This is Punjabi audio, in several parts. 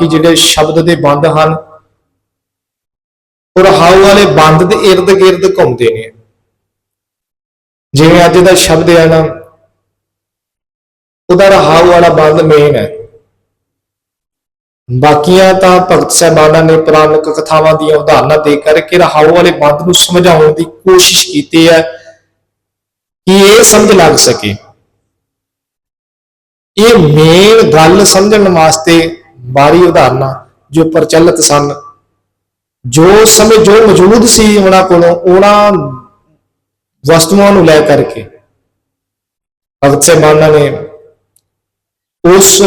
ਬਾਕੀ ਜਿਹੜੇ ਸ਼ਬਦ ਦੇ ਬੰਦ ਹਨ, ਉਹ ਰਹਾਉ ਵਾਲੇ ਬੰਦ ਦੇ ਇਰਦ ਗਿਰਦ ਘੁੰਮਦੇ ਨੇ। ਜਿਵੇਂ ਅੱਜ ਦਾ ਸ਼ਬਦ ਹੈ ਨਾ, ਉਹਦਾ ਰਹਾਉ ਵਾਲਾ ਬੰਦ ਮੇਨ ਹੈ। ਬਾਕੀਆਂ ਤਾਂ ਭਗਤ ਸਾਹਿਬਾਨਾਂ ਨੇ ਪੁਰਾਣਿਕ ਕਥਾਵਾਂ ਦੀਆਂ ਉਦਾਹਰਨਾਂ ਦੇ ਕਰਕੇ ਰਹਾਉ ਵਾਲੇ ਬੰਦ ਨੂੰ ਸਮਝਾਉਣ ਦੀ ਕੋਸ਼ਿਸ਼ ਕੀਤੀ ਹੈ ਕਿ ਇਹ ਸਮਝ ਲੱਗ ਸਕੇ। ਇਹ ਮੇਨ ਗੱਲ ਸਮਝਣ ਵਾਸਤੇ ਬਾਹਰੀ ਉਦਾਹਰਨਾਂ ਜੋ ਪ੍ਰਚਲਿਤ ਸਨ। ਜੋ ਸਮੇਂ ਜੋ ਮੌਜੂਦ ਸੀ ਉਹਨਾਂ ਕੋਲੋਂ ਉਹਨਾਂ ਵਸਤੂਆਂ ਨੂੰ ਲੈ ਕਰਕੇ ਭਗਤ ਸਾਹਿਬਾਨਾਂ ਨੇ ਉਸ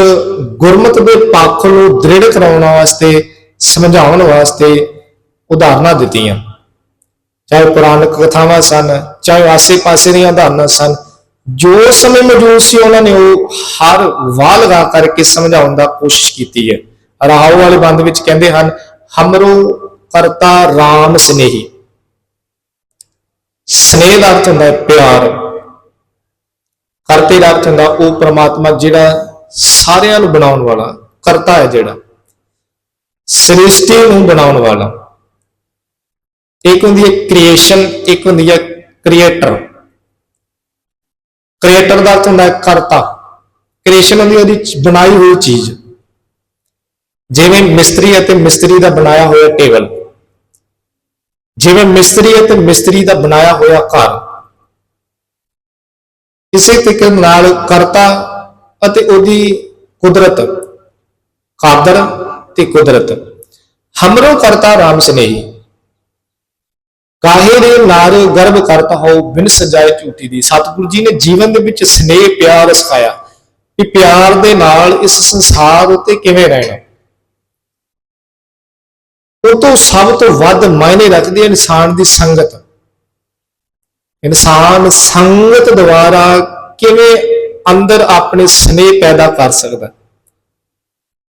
ਗੁਰਮਤ ਦੇ ਪੱਖ ਨੂੰ ਦ੍ਰਿੜ ਕਰਾਉਣ ਵਾਸਤੇ, ਸਮਝਾਉਣ ਵਾਸਤੇ ਉਦਾਹਰਨਾਂ ਦਿੱਤੀਆਂ। ਚਾਹੇ ਪੁਰਾਣਕ ਕਥਾਵਾਂ ਸਨ, ਚਾਹੇ ਆਸੇ-ਪਾਸੇ ਦੀਆਂ ਉਦਾਹਰਨਾਂ ਸਨ ਜੋ ਸਮੇਂ ਮੌਜੂਦ ਸੀ ਉਹਨਾਂ ਨੇ ਉਹ ਹਰ ਵਾਹ ਲਗਾ ਕਰਕੇ ਸਮਝਾਉਣ ਦਾ ਕੋਸ਼ਿਸ਼ ਕੀਤੀ ਹੈ। ਰਾਹੂ ਵਾਲੇ ਬੰਦ ਵਿੱਚ ਕਹਿੰਦੇ ਹਨ, ਹਮਰੋ ਕਰਤਾ RAM ਸਨੇਹੀ। ਸਨੇਹ ਦਾ ਅਰਥ ਹੁੰਦਾ ਹੈ ਪਿਆਰ। ਕਰਤੇ ਦਾ ਅਰਥ ਹੁੰਦਾ ਉਹ ਪ੍ਰਮਾਤਮਾ ਜਿਹੜਾ ਸਾਰਿਆਂ ਨੂੰ ਬਣਾਉਣ ਵਾਲਾ, ਕਰਤਾ ਹੈ ਜਿਹੜਾ। ਸ੍ਰਿਸ਼ਟੀ ਨੂੰ ਬਣਾਉਣ ਵਾਲਾ। ਇੱਕ ਹੁੰਦੀ ਹੈ ਕ੍ਰੀਏਸ਼ਨ ਇੱਕ ਹੁੰਦੀ ਹੈ ਕ੍ਰੀਏਟਰ ਕ੍ਰੀਏਟਰ ਦਾ ਅਰਥ ਹੁੰਦਾ ਹੈ ਕਰਤਾ। ਕ੍ਰੀਏਸ਼ਨ ਹੁੰਦੀ ਉਹਦੀ ਬਣਾਈ ਹੋਈ ਚੀਜ਼। ਜਿਵੇਂ ਮਿਸਤਰੀ ਅਤੇ ਮਿਸਤਰੀ ਦਾ ਬਣਾਇਆ ਹੋਇਆ ਟੇਬਲ। ਜਿਵੇਂ ਮਿਸਤਰੀ ਅਤੇ ਮਿਸਤਰੀ ਦਾ ਬਣਾਇਆ ਹੋਇਆ ਘਰ। ਇਸੇ ਤਰੀਕੇ ਨਾਲ ਕਰਤਾ ਅਤੇ ਉਹਦੀ ਕੁਦਰਤ। ਕਾਦਰ ਤੇ ਕੁਦਰਤ। ਹਮਰੋ ਕਰਤਾ ਰਾਮ ਸਨੇਹੀ। ਕਾਹੇ ਦੇ ਨਾਰ ਗਰਭ ਕਰਤਾ ਹੋ ਬਿਨ ਸਜਾਏ ਝੂਠੀ ਦੀ। ਸਤਿਗੁਰੂ ਜੀ ਨੇ ਜੀਵਨ ਦੇ ਵਿੱਚ ਸਨੇਹ, ਪਿਆਰ ਸਿਖਾਇਆ ਕਿ ਪਿਆਰ ਦੇ ਨਾਲ ਇਸ ਸੰਸਾਰ ਉੱਤੇ ਕਿਵੇਂ ਰਹਿਣਾ। ਉਹ ਤੋਂ ਸਭ ਤੋਂ ਵੱਧ ਮਾਇਨੇ ਰੱਖਦੀ ਹੈ ਇਨਸਾਨ ਦੀ ਸੰਗਤ। ਇਨਸਾਨ ਸੰਗਤ ਦੁਆਰਾ ਕਿਵੇਂ ਅੰਦਰ ਆਪਣੇ ਸਨੇਹ ਪੈਦਾ ਕਰ ਸਕਦਾ।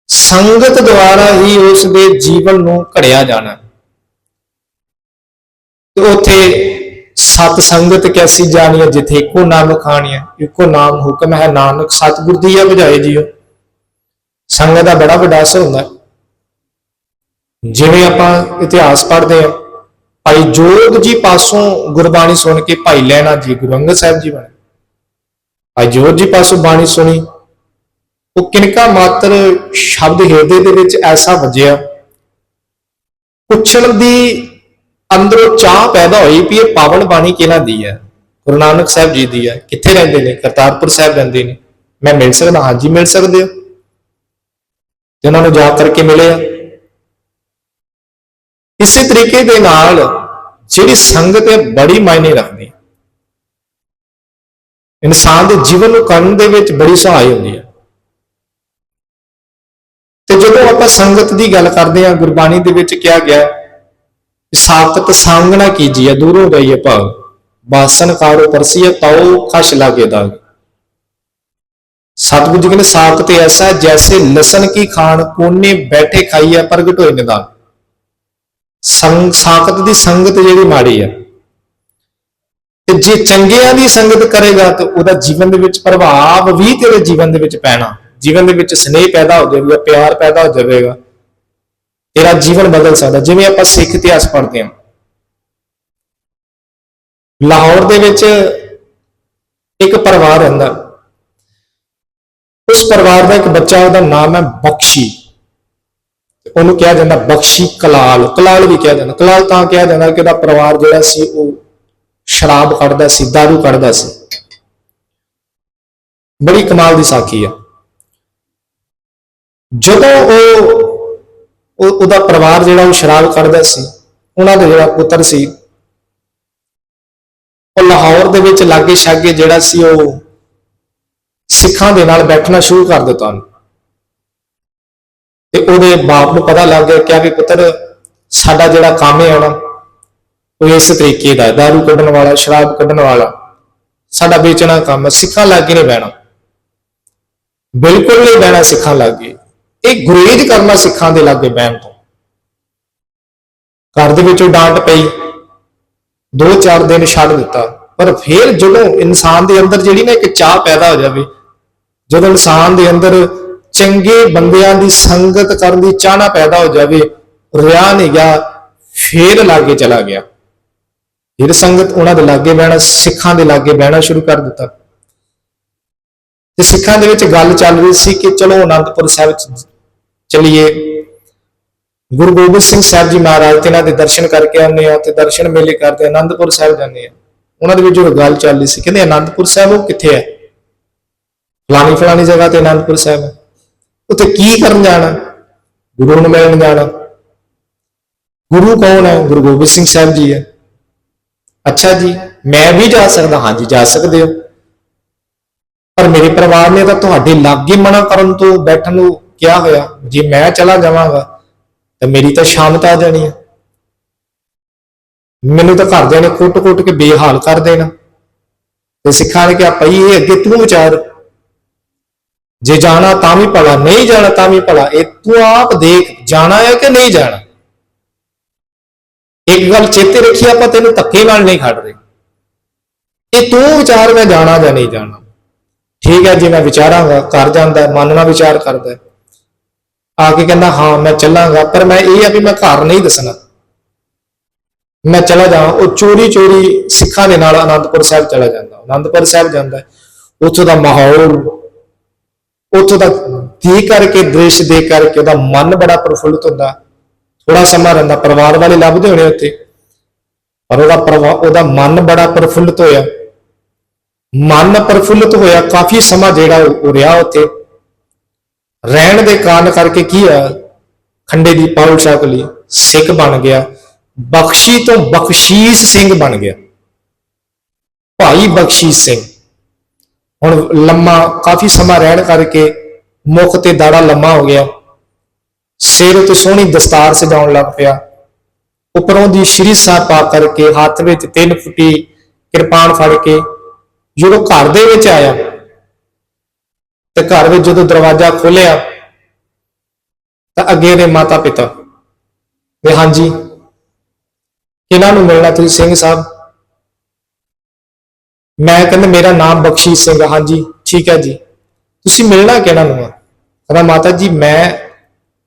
ਸੰਗਤ ਦੁਆਰਾ ਹੀ ਉਸ ਦੇ ਜੀਵਨ ਨੂੰ ਘੜਿਆ ਜਾਣਾ। ਉਥੇ ਸਤ ਸੰਗਤ ਕੈਸੀ ਜਾਣੀਏ ਜਿਥੇ ਇੱਕੋ ਨਾਮ ਖਾਣੀਏ ਇੱਕੋ ਨਾਮ ਹੁਕਮ ਹੈ, ਨਾਨਕ ਸਤਿਗੁਰ ਦੀ ਹੈ ਬੁਝਾਏ ਜੀਓ। ਸੰਗਤ ਦਾ ਬੜਾ ਵੱਡਾ ਅਸਰ ਹੁੰਦਾ। ਜਿਵੇਂ ਆਪਾਂ ਇਤਿਹਾਸ ਪੜ੍ਹਦੇ ਹਾਂ, ਭਾਈ ਜੋਗ ਜੀ ਪਾਸੋਂ ਗੁਰਬਾਣੀ ਸੁਣ ਕੇ ਭਾਈ ਲੈਣਾ ਜੀ, ਗੁਰੂ ਅੰਗਦ ਸਾਹਿਬ ਜੀ ਬਣੇ ਭਾਈ ਜੋਗ ਜੀ ਪਾਸੋਂ ਬਾਣੀ ਸੁਣੀ, ਉਹ ਕਿਨਕਾ ਮਾਤਰ ਸ਼ਬਦ ਹਿਰਦੇ ਦੇ ਵਿੱਚ ਐਸਾ ਵੱਜਿਆ, ਪੁੱਛਣ ਦੀ ਅੰਦਰੋਂ ਚਾਹ ਪੈਦਾ ਹੋਈ ਵੀ ਇਹ ਪਾਵਨ ਬਾਣੀ ਕਿਹਨਾਂ ਦੀ ਹੈ? ਗੁਰੂ ਨਾਨਕ ਸਾਹਿਬ ਜੀ ਦੀ ਹੈ। ਕਿੱਥੇ ਰਹਿੰਦੇ ਨੇ? ਕਰਤਾਰਪੁਰ ਸਾਹਿਬ ਰਹਿੰਦੇ ਨੇ। ਮੈਂ ਮਿਲ ਸਕਦਾ? ਹਾਂਜੀ ਮਿਲ ਸਕਦੇ ਹੋ। ਤੇ ਉਹਨਾਂ ਨੂੰ ਜਾ ਕਰਕੇ ਮਿਲਿਆ ਇਸੇ ਤਰੀਕੇ ਦੇ ਨਾਲ ਜਿਹੜੀ ਸੰਗਤ ਹੈ ਬੜੀ ਮਾਇਨੇ ਰੱਖਦੀ ਹੈ। ਇਨਸਾਨ ਦੇ ਜੀਵਨ ਨੂੰ ਕਰਨ ਦੇ ਵਿੱਚ ਬੜੀ ਸਹਾਈ ਹੁੰਦੀ ਹੈ। ਤੇ ਜਦੋਂ ਆਪਾਂ ਸੰਗਤ ਦੀ ਗੱਲ ਕਰਦੇ ਹਾਂ ਗੁਰਬਾਣੀ ਦੇ ਵਿੱਚ ਕਿਹਾ ਗਿਆ ਹੈ, ਸਾਖਤ ਸੰਗ ਨਾ ਕੀਜੀਏ ਦੂਰੋਂ ਗਈਏ ਭਾਵ ਬਾਸਨ ਕਾਰੋ ਪਰਸੀਏ ਤਾਉ ਖਸ਼ ਲਾਗੇ ਦਾਗ। ਸਤਿਗੁਰੂ ਜੀ ਕਹਿੰਦੇ ਸਾਖਤ ਐਸਾ ਹੈ, ਜੈਸੇ ਲਸਣ ਕੀ ਖਾਣ ਕੋਨੇ ਬੈਠੇ ਖਾਈਏ ਪ੍ਰਗਟ ਹੋਏ ਨਿਦਾਨ। ਸੰਗ ਸਾਖਤ ਦੀ ਸੰਗਤ ਜਿਹੜੀ ਮਾੜੀ ਆ ਤੇ ਜੇ ਚੰਗਿਆਂ ਦੀ ਸੰਗਤ ਕਰੇਗਾ ਤਾਂ ਉਹਦਾ ਜੀਵਨ ਦੇ ਵਿੱਚ ਪ੍ਰਭਾਵ ਵੀ ਤੇਰੇ ਜੀਵਨ ਦੇ ਵਿੱਚ ਪੈਣਾ। ਜੀਵਨ ਦੇ ਵਿੱਚ ਸਨੇਹ ਪੈਦਾ ਹੋ ਜਾਵੇਗਾ ਪਿਆਰ ਪੈਦਾ ਹੋ ਜਾਵੇਗਾ। ਤੇਰਾ ਜੀਵਨ ਬਦਲ ਸਕਦਾ। ਜਿਵੇਂ ਆਪਾਂ ਸਿੱਖ ਇਤਿਹਾਸ ਪੜ੍ਹਦੇ ਹਾਂ। ਲਾਹੌਰ ਦੇ ਵਿੱਚ ਇੱਕ ਪਰਿਵਾਰ ਰਹਿੰਦਾ। ਉਸ ਪਰਿਵਾਰ ਦਾ ਇੱਕ ਬੱਚਾ, ਉਹਦਾ ਨਾਮ ਹੈ ਬਖਸ਼ੀ। ਉਹਨੂੰ ਕਿਹਾ ਜਾਂਦਾ ਬਖਸ਼ੀ ਕਲਾਲ। ਕਲਾਲ ਵੀ ਕਿਹਾ ਜਾਂਦਾ। ਕਲਾਲ ਤਾਂ ਕਿਹਾ ਜਾਂਦਾ ਕਿ ਉਹਦਾ ਪਰਿਵਾਰ ਜਿਹੜਾ ਸੀ, ਉਹ ਸ਼ਰਾਬ ਕੱਢਦਾ ਸੀ, ਦਾਰੂ ਕੱਢਦਾ ਸੀ। ਬੜੀ ਕਮਾਲ ਦੀ ਸਾਖੀ ਆ। ਜਦੋਂ ਉਹ ਉਹ- ਉਹਦਾ ਪਰਿਵਾਰ ਜਿਹੜਾ ਉਹ ਸ਼ਰਾਬ ਕੱਢਦਾ ਸੀ, ਉਹਨਾਂ ਦਾ ਜਿਹੜਾ ਪੁੱਤਰ ਸੀ, ਉਹ ਲਾਹੌਰ ਦੇ ਵਿੱਚ ਲਾਗੇ ਛਾਗੇ ਜਿਹੜਾ ਸੀ ਉਹ ਸਿੱਖਾਂ ਦੇ ਨਾਲ ਬੈਠਣਾ ਸ਼ੁਰੂ ਕਰ ਦਿੱਤਾ ਤੇ ਉਹਦੇ ਬਾਪ ਨੂੰ ਪਤਾ ਲੱਗ ਗਿਆ ਕਿ ਵੀ ਪੁੱਤਰ ਸਾਡਾ ਜਿਹੜਾ ਕੰਮ ਹੈ ਆਉਣਾ ਉਹ ਇਸ ਤਰੀਕੇ ਦਾ ਦਾਰੂ ਕੱਢਣ ਵਾਲਾ, ਸ਼ਰਾਬ ਕੱਢਣ ਵਾਲਾ, ਸਾਡਾ ਵੇਚਣਾ ਕੰਮ ਸਿੱਖਾਂ ਲਾਗੇ ਨਹੀਂ ਬਹਿਣਾ। ਬਿਲਕੁਲ ਨਹੀਂ ਬਹਿਣਾ ਸਿੱਖਾਂ ਲਾਗੇ। ਇਹ ਗੁਰੇਜ ਕਰਨਾ ਸਿੱਖਾਂ ਦੇ ਲਾਗੇ ਬਹਿਣ ਤੋਂ। ਘਰ ਦੇ ਵਿੱਚੋਂ ਡਾਂਟ ਪਈ। ਦੋ ਚਾਰ ਦਿਨ ਛੱਡ ਦਿੱਤਾ। ਪਰ ਫਿਰ ਜਦੋਂ ਇਨਸਾਨ ਦੇ ਅੰਦਰ ਜਿਹੜੀ ਨਾ ਇੱਕ ਚਾਹ ਪੈਦਾ ਹੋ ਜਾਵੇ, ਜਦੋਂ ਇਨਸਾਨ ਦੇ ਅੰਦਰ ਚੰਗੇ ਬੰਦਿਆਂ ਦੀ ਸੰਗਤ ਕਰਨ ਦੀ ਚਾਹਨਾ ਪੈਦਾ ਹੋ ਜਾਵੇ ਰਿਆ ਨਹੀਂ ਗਿਆ, ਫੇਰ ਲਾਗੇ ਚਲਾ ਗਿਆ। ਫਿਰ ਸੰਗਤ ਉਹਨਾਂ ਦੇ ਲਾਗੇ ਬਹਿਣਾ, ਸਿੱਖਾਂ ਦੇ ਲਾਗੇ ਬਹਿਣਾ ਸ਼ੁਰੂ ਕਰ ਦਿੱਤਾ। ਤੇ ਸਿੱਖਾਂ ਦੇ ਵਿੱਚ ਗੱਲ ਚੱਲ ਰਹੀ ਸੀ ਕਿ ਚਲੋ ਅਨੰਦਪੁਰ ਸਾਹਿਬ ਚਲਿਏ। ਗੁਰੂ ਗੋਬਿੰਦ ਸਿੰਘ ਸਾਹਿਬ ਜੀ ਮਹਾਰਾਜ, ਤੇ ਇਹਨਾਂ ਦੇ ਦਰਸ਼ਨ ਕਰਕੇ ਆਉਂਦੇ ਆ ਤੇ ਦਰਸ਼ਨ ਮੇਲੇ ਕਰਦੇ ਅਨੰਦਪੁਰ ਸਾਹਿਬ ਜਾਂਦੇ ਆ ਉਹਨਾਂ ਦੇ ਵਿੱਚ ਜੋ ਗੱਲ ਚੱਲ ਰਹੀ ਸੀ, ਕਹਿੰਦੇ ਅਨੰਦਪੁਰ ਸਾਹਿਬ ਉਹ ਕਿੱਥੇ ਹੈ? ਫਲਾਣੀ ਫਲਾਣੀ ਜਗ੍ਹਾ ਤੇ ਅਨੰਦਪੁਰ ਸਾਹਿਬ ਹੈ। ਉੱਥੇ ਕੀ ਕਰਨ ਜਾਣਾ? ਗੁਰੂ ਨੂੰ ਮਿਲਣ ਜਾਣਾ। ਗੁਰੂ ਕੌਣ ਹੈ? ਗੁਰੂ ਗੋਬਿੰਦ ਸਿੰਘ ਸਾਹਿਬ ਜੀ ਹੈ। ਅੱਛਾ ਜੀ, ਮੈਂ ਵੀ ਜਾ ਸਕਦਾ ਹਾਂਜੀ ਜਾ ਸਕਦੇ ਹੋ। ਪਰ ਮੇਰੇ ਪਰਿਵਾਰ ਨੇ ਤਾਂ ਤੁਹਾਡੇ ਲਾਗੇ ਮਨਾ ਕਰਨ ਤੋਂ ਬੈਠਣ ਨੂੰ ਕਿਹਾ ਹੋਇਆ? ਜੇ ਮੈਂ ਚਲਾ ਜਾਵਾਂਗਾ ਤਾਂ ਮੇਰੀ ਤਾਂ ਸ਼ਾਮਤ ਆ ਜਾਣੀ ਹੈ ਮੈਨੂੰ ਤਾਂ ਘਰਦਿਆਂ ਨੇ ਕੁੱਟ-ਕੁੱਟ ਕੇ ਬੇਹਾਲ ਕਰ ਦੇਣਾ। ਤੇ ਸਿੱਖਾਂ ਨੇ ਕਿਹਾ ਪਈ ਇਹ ਅੱਗੇ ਤੂੰ ਵਿਚਾਰ। ਜੇ ਜਾਣਾ ਤਾਂ ਵੀ ਭਲਾ ਨਹੀਂ ਜਾਣਾ ਤਾਂ ਵੀ ਭਲਾ। ਇਹ ਤੂੰ ਆਪ ਦੇਖ ਜਾਣਾ ਹੈ ਕਿ ਨਹੀਂ ਜਾਣਾ? ਇੱਕ ਗੱਲ ਚੇਤੇ ਰੱਖੀ ਆਪਾਂ ਤੈਨੂੰ ਧੱਕੇ ਨਾਲ ਨਹੀਂ ਖੜ ਰਹੇ। ਇਹ ਤੂੰ ਵਿਚਾਰ ਮੈਂ ਜਾਣਾ ਜਾਂ ਨਹੀਂ ਜਾਣਾ। ਠੀਕ ਹੈ ਜੇ ਮੈਂ ਵਿਚਾਰਾਂਗਾ ਕਰ ਜਾਂਦਾ ਹੈ, ਮਨ ਨਾਲ ਵਿਚਾਰ ਕਰਦਾ ਆ ਕੇ ਕਹਿੰਦਾ, ਹਾਂ, ਮੈਂ ਚੱਲਾਂਗਾ। ਪਰ ਮੈਂ ਇਹ ਆ ਵੀ ਮੈਂ ਘਰ ਨਹੀਂ ਦੱਸਣਾ। ਮੈਂ ਚਲਾ ਜਾਵਾਂ। ਉਹ ਚੋਰੀ ਚੋਰੀ ਸਿੱਖਾਂ ਦੇ ਨਾਲ ਅਨੰਦਪੁਰ ਸਾਹਿਬ ਚਲਾ ਜਾਂਦਾ। ਅਨੰਦਪੁਰ ਸਾਹਿਬ ਜਾਂਦਾ ਉੱਥੋਂ ਦਾ ਮਾਹੌਲ, ਉੱਥੋਂ ਦਾ ਦੇਖ ਕਰਕੇ, ਦ੍ਰਿਸ਼ ਦੇ ਕਰਕੇ, ਉਹਦਾ ਮਨ ਬੜਾ ਪ੍ਰਫੁੱਲਤ ਹੁੰਦਾ। ਥੋੜਾ ਸਮਾਂ ਰਹਿੰਦਾ। ਪਰਿਵਾਰ ਵਾਲੇ ਲੱਭਦੇ ਹੋਣੇ ਉੱਥੇ। ਪਰ ਉਹਦਾ ਪਰਿਵਾ- ਉਹਦਾ ਮਨ ਬੜਾ ਪ੍ਰਫੁੱਲਤ ਹੋਇਆ। ਮਨ ਪ੍ਰਫੁੱਲਤ ਹੋਇਆ। ਕਾਫੀ ਸਮਾਂ ਜਿਹੜਾ ਉਹ ਰਿਹਾ ਉੱਥੇ। ਰਹਿਣ ਦੇ ਕਾਰਨ ਕਰਕੇ ਕੀ ਆ ਖੰਡੇ ਦੀ ਪਾਉਲ ਛਕ ਲਈ, ਸਿੱਖ ਬਣ ਗਿਆ। ਬਖਸ਼ੀ ਤੋਂ ਬਖਸ਼ੀਸ਼ ਸਿੰਘ ਬਣ ਗਿਆ। ਭਾਈ ਬਖਸ਼ੀਸ਼ ਸਿੰਘ। ਹੁਣ ਲੰਮਾ, ਕਾਫੀ ਸਮਾਂ ਰਹਿਣ ਕਰਕੇ ਮੁਖ ਤੇ ਦਾੜਾ ਲੰਮਾ ਹੋ ਗਿਆ। ਸਿਰ ਉਤੇ ਸੋਹਣੀ ਦਸਤਾਰ ਸਜਾਉਣ ਲੱਗ ਪਿਆ। ਉਪਰੋਂ ਦੀ ਸ਼੍ਰੀ ਸਾਹਿਬ ਪਾ ਕਰਕੇ ਹੱਥ ਵਿੱਚ ਤਿੰਨ ਫੁੱਟੀ ਕਿਰਪਾਨ ਫੜ ਕੇ ਜਦੋਂ ਘਰ ਦੇ ਵਿੱਚ ਆਇਆ ਤੇ ਘਰ ਵਿੱਚ ਜਦੋਂ ਦਰਵਾਜ਼ਾ ਖੋਲਿਆ ਤਾਂ ਅੱਗੇ ਦੇ ਮਾਤਾ ਪਿਤਾ ਵੀ ਹਾਂਜੀ, ਕਿਹਨਾਂ ਨੂੰ ਮਿਲਣਾ ਤੁਸੀਂ ਸਿੰਘ ਸਾਹਿਬ? ਮੈਂ ਕਹਿੰਦਾ ਮੇਰਾ ਨਾਮ ਬਖਸ਼ੀਸ਼ ਸਿੰਘ ਆ। ਹਾਂਜੀ, ਠੀਕ ਹੈ ਜੀ। ਤੁਸੀਂ ਮਿਲਣਾ ਕਿਹਨਾਂ ਨੂੰ ਆ? ਕਹਿੰਦਾ ਮਾਤਾ ਜੀ, ਮੈਂ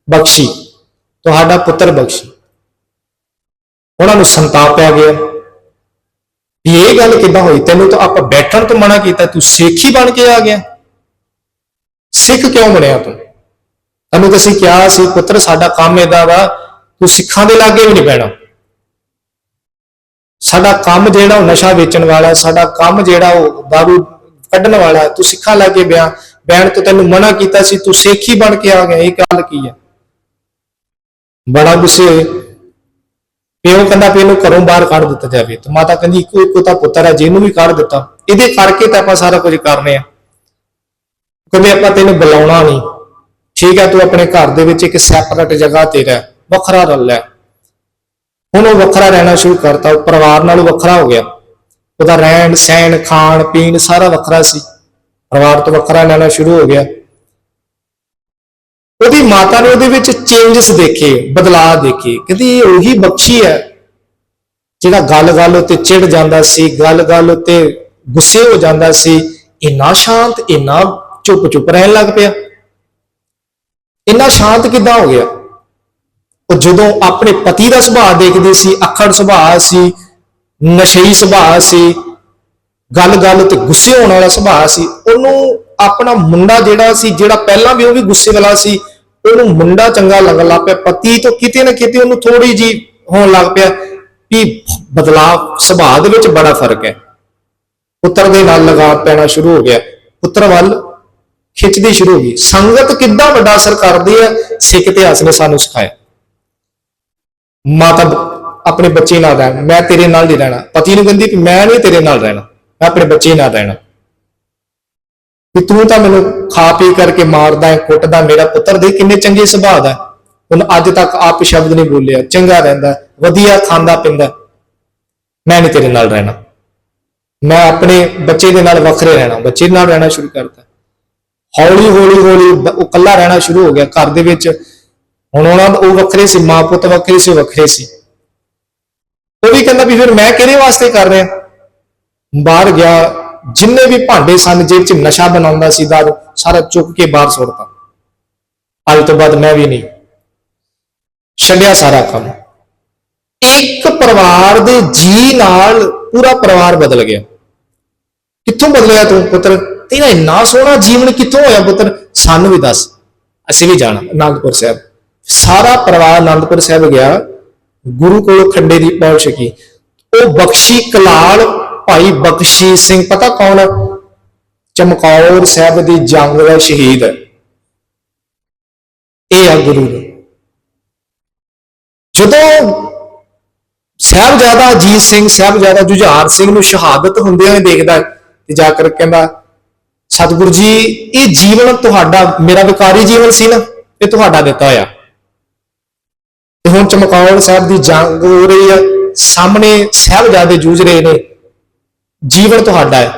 ਬਖਸ਼ੀ, ਤੁਹਾਡਾ ਪੁੱਤਰ ਬਖਸ਼ੀ। ਉਹਨਾਂ ਨੂੰ ਸੰਤਾਪ ਪੈ ਗਿਆ ਵੀ ਇਹ ਗੱਲ ਕਿੱਦਾਂ ਹੋਈ? ਤੈਨੂੰ ਤਾਂ ਆਪਾਂ ਬੈਠਣ ਤੋਂ ਮਨਾ ਕੀਤਾ, ਤੂੰ ਸਿੱਖ ਹੀ ਬਣ ਕੇ ਆ ਗਿਆ। ਸਿੱਖ ਕਿਉਂ ਬਣਿਆ ਤੂੰ? ਤੈਨੂੰ ਤਾਂ ਅਸੀਂ ਕਿਹਾ ਸੀ, ਪੁੱਤਰ, ਸਾਡਾ ਕੰਮ ਏਦਾਂ ਵਾ, ਤੂੰ ਸਿੱਖਾਂ ਦੇ ਲਾਗੇ ਵੀ ਨਹੀਂ ਬਹਿਣਾ। ਸਾਡਾ ਕੰਮ ਜਿਹੜਾ ਉਹ ਨਸ਼ਾ ਵੇਚਣ ਵਾਲਾ, ਸਾਡਾ ਕੰਮ ਜਿਹੜਾ ਉਹ ਦਾਰੂ ਕੱਢਣ ਵਾਲਾ, ਤੂੰ ਸਿੱਖਾਂ ਲਾਗੇ ਬਿਆਨ ਬੈਣ ਤੋਂ ਤੈਨੂੰ ਮਨਾ ਕੀਤਾ ਸੀ, ਤੂੰ ਸਿੱਖ ਹੀ ਬਣ ਕੇ ਆ ਗਿਆ, ਇਹ ਗੱਲ ਕੀ ਹੈ ਬੜਾ ਗੁੱਸੇ ਹੋਏ। ਪਿਓ ਕਹਿੰਦਾ ਵੀ ਇਹਨੂੰ ਘਰੋਂ ਬਾਹਰ ਕੱਢ ਦਿੱਤਾ ਜਾਵੇ, ਤੇ ਮਾਤਾ ਕਹਿੰਦੀ ਇੱਕੋ ਇੱਕੋ ਤਾਂ ਪੁੱਤਰ ਹੈ ਜਿਹਨੂੰ ਵੀ ਕੱਢ ਦਿੱਤਾ, ਇਹਦੇ ਕਰਕੇ ਤਾਂ ਆਪਾਂ ਸਾਰਾ ਕੁਝ ਕਰਨੇ ਆ। ਕਹਿੰਦੇ ਆਪਾਂ ਤੈਨੂੰ ਬੁਲਾਉਣਾ ਨਹੀਂ। ਠੀਕ ਹੈ, ਤੂੰ ਆਪਣੇ ਘਰ ਦੇ ਵਿੱਚ ਇੱਕ ਸੈਪਰੇਟ ਜਗ੍ਹਾ ਤੇ ਰਹਿ। ਵੱਖਰਾ ਰਹਿ ਲੈ। ਹੁਣ ਉਹ ਵੱਖਰਾ ਰਹਿਣਾ ਸ਼ੁਰੂ ਕਰਤਾ। ਉਹ ਪਰਿਵਾਰ ਨਾਲੋਂ ਵੱਖਰਾ ਹੋ ਗਿਆ। ਉਹਦਾ ਰਹਿਣ, ਸਹਿਣ, ਖਾਣ, ਪੀਣ ਸਾਰਾ ਵੱਖਰਾ ਸੀ। ਪਰਿਵਾਰ ਤੋਂ ਵੱਖਰਾ ਰਹਿਣਾ ਸ਼ੁਰੂ ਹੋ ਗਿਆ। ਉਹਦੀ ਮਾਤਾ ਨੇ ਉਹਦੇ ਵਿੱਚ ਚੇਂਜਸ ਦੇਖੇ, ਬਦਲਾਅ ਦੇਖੇ। ਕਹਿੰਦੀ ਇਹ ਉਹੀ ਬਖਸ਼ੀ ਹੈ, ਜਿਹੜਾ ਗੱਲ-ਗੱਲ ਉੱਤੇ ਚਿੜ ਜਾਂਦਾ ਸੀ, ਗੱਲ-ਗੱਲ ਉੱਤੇ ਗੁੱਸੇ ਹੋ ਜਾਂਦਾ ਸੀ। ਇੰਨਾ ਸ਼ਾਂਤ, ਇੰਨਾ ਚੁੱਪ-ਚੁੱਪ ਰਹਿਣ ਲੱਗ ਪਿਆ। ਇੰਨਾ ਸ਼ਾਂਤ ਕਿੱਦਾਂ ਹੋ ਗਿਆ? ਉਹ ਜਦੋਂ ਆਪਣੇ ਪਤੀ ਦਾ ਸੁਭਾਅ ਦੇਖਦੇ ਸੀ ਅਖੜ ਸੁਭਾਅ ਸੀ, ਨਸ਼ਈ ਸੁਭਾਅ ਸੀ, ਗੱਲ-ਗੱਲ ਤੇ ਗੁੱਸੇ ਹੋਣ ਵਾਲਾ ਸੁਭਾਅ ਸੀ, ਉਹਨੂੰ ਆਪਣਾ ਮੁੰਡਾ ਜਿਹੜਾ ਸੀ, ਜਿਹੜਾ ਪਹਿਲਾਂ ਵੀ ਉਹ ਵੀ ਗੁੱਸੇ ਵਾਲਾ ਸੀ, ਉਹਨੂੰ ਮੁੰਡਾ ਚੰਗਾ ਲੱਗਣ ਲੱਗ ਪਿਆ। ਪਤੀ ਤੋਂ ਕਿਤੇ ਨਾ ਕਿਤੇ ਉਹਨੂੰ ਥੋੜੀ ਜੀ ਹੋਣ ਲੱਗ ਪਿਆ ਵੀ ਬਦਲਾਅ ਸੁਭਾਅ ਦੇ ਵਿੱਚ ਬੜਾ ਫ਼ਰਕ ਹੈ। ਪੁੱਤਰ ਦੇ ਨਾਲ ਲਗਾਵ ਪੈਣਾ ਸ਼ੁਰੂ ਹੋ ਗਿਆ। ਪੁੱਤਰ ਵੱਲ ਖਿੱਚਦੀ ਸ਼ੁਰੂ ਹੋ ਗਈ। ਸੰਗਤ ਕਿੱਦਾਂ ਵੱਡਾ ਅਸਰ ਕਰਦੀ ਹੈ? ਸਿੱਖ ਇਤਿਹਾਸ ਨੇ ਸਾਨੂੰ ਸਿਖਾਇਆ। ਮਾਤਾ ਆਪਣੇ ਬੱਚੇ ਨਾਲ ਰਹਿਣਾ। ਮੈਂ ਤੇਰੇ ਨਾਲ ਨਹੀਂ ਰਹਿਣਾ। ਪਤੀ ਨੂੰ ਕਹਿੰਦੀ ਕਿ ਮੈਂ ਨਹੀਂ ਤੇਰੇ ਨਾਲ ਰਹਿਣਾ। ਮੈਂ ਆਪਣੇ ਬੱਚੇ ਨਾਲ ਰਹਿਣਾ। ਕਿ ਤੂੰ ਤਾਂ ਮੈਨੂੰ ਖਾ ਪੀ ਕਰਕੇ ਮਾਰਦਾ ਹੈ, ਕੁੱਟਦਾ ਮੇਰਾ ਪੁੱਤਰ ਦੇ ਕਿੰਨੇ ਚੰਗੇ ਸੁਭਾਅ ਦਾ ਹੁਣ ਅੱਜ ਤੱਕ ਆਪ ਸ਼ਬਦ ਨਹੀਂ ਬੋਲਿਆ। ਚੰਗਾ ਰਹਿੰਦਾ ਵਧੀਆ ਖਾਂਦਾ ਪਿੰਦਾ ਮੈਂ ਨਹੀਂ ਤੇਰੇ ਨਾਲ ਰਹਿਣਾ। ਮੈਂ ਆਪਣੇ ਬੱਚੇ ਦੇ ਨਾਲ ਵੱਖਰੇ ਰਹਿਣਾ। ਬੱਚੇ ਨਾਲ ਰਹਿਣਾ ਸ਼ੁਰੂ ਕਰਤਾ। ਹੌਲੀ ਹੌਲੀ ਹੌਲੀ ਉਹ ਇਕੱਲਾ ਰਹਿਣਾ ਸ਼ੁਰੂ ਹੋ ਗਿਆ ਘਰ ਦੇ ਵਿੱਚ। ਹੁਣ ਉਹਨਾਂ ਉਹ ਵੱਖਰੇ ਸੀ, ਮਾਂ ਪੁੱਤ ਵੱਖਰੇ ਸੀ ਵੱਖਰੇ ਸੀ। ਉਹ ਵੀ ਕਹਿੰਦਾ ਵੀ ਫਿਰ ਮੈਂ ਕਿਹਦੇ ਵਾਸਤੇ ਕਰ ਰਿਹਾ? ਬਾਹਰ ਗਿਆ, ਜਿੰਨੇ ਵੀ ਭਾਂਡੇ ਸਨ, ਜੇਬ 'ਚ ਨਸ਼ਾ ਬਣਾਉਂਦਾ ਸੀ, ਦਾਰੂ, ਸਾਰਾ ਚੁੱਕ ਕੇ ਬਾਹਰ ਸੁੱਟਦਾ ਅੱਜ ਤੋਂ ਬਾਅਦ ਮੈਂ ਵੀ ਨਹੀਂ। ਛੱਡਿਆ ਸਾਰਾ ਕੰਮ। ਇੱਕ ਪਰਿਵਾਰ ਦੇ ਜੀ ਨਾਲ ਪੂਰਾ ਪਰਿਵਾਰ ਬਦਲ ਗਿਆ। ਕਿੱਥੋਂ ਬਦਲਿਆ ਤੂੰ ਪੁੱਤਰ? ਤੇਰਾ ਇੰਨਾ ਸੋਹਣਾ ਜੀਵਨ ਕਿੱਥੋਂ ਹੋਇਆ ਪੁੱਤਰ? ਸਾਨੂੰ ਵੀ ਦੱਸ। ਅਸੀਂ ਵੀ ਜਾਣਾ, ਅਨੰਦਪੁਰ ਸਾਹਿਬ। ਸਾਰਾ ਪਰਿਵਾਰ ਅਨੰਦਪੁਰ ਸਾਹਿਬ ਗਿਆ। ਗੁਰੂ ਕੋਲੋਂ ਖੰਡੇ ਦੀ ਪੌਲ ਛਕੀ ਉਹ ਬਖਸ਼ੀ ਕਲਾਲ ਭਾਈ ਬਖਸ਼ੀ ਸਿੰਘ, ਪਤਾ ਕੌਣ ਹੈ ਚਮਕੌਰ ਸਾਹਿਬ ਦੀ ਜੰਗ ਦਾ ਸ਼ਹੀਦ। ਹੈ ਇਹ ਆ ਗੁਰੂ ਜਦੋਂ ਸਾਹਿਬਜ਼ਾਦਾ ਅਜੀਤ ਸਿੰਘ, ਸਾਹਿਬਜ਼ਾਦਾ ਜੁਝਾਰ ਸਿੰਘ ਨੂੰ ਸ਼ਹਾਦਤ ਹੁੰਦੇ ਹੋਏ ਦੇਖਦਾ ਤੇ ਜਾ ਕਰ ਕਹਿੰਦਾ ਸਤਿਗੁਰੂ ਜੀ, ਇਹ ਜੀਵਨ ਤੁਹਾਡਾ, ਮੇਰਾ ਵਿਕਾਰੀ ਜੀਵਨ ਸੀ ਨਾ, ਇਹ ਤੁਹਾਡਾ ਦਿੱਤਾ ਹੋਇਆ। ਤੇ ਹੁਣ ਚਮਕੌਰ ਸਾਹਿਬ ਦੀ ਜੰਗ ਹੋ ਰਹੀ ਹੈ ਸਾਹਮਣੇ ਸਾਹਿਬਜ਼ਾਦੇ ਜੂਝ ਰਹੇ ਨੇ, ਜੀਵਨ ਤੁਹਾਡਾ ਹੈ।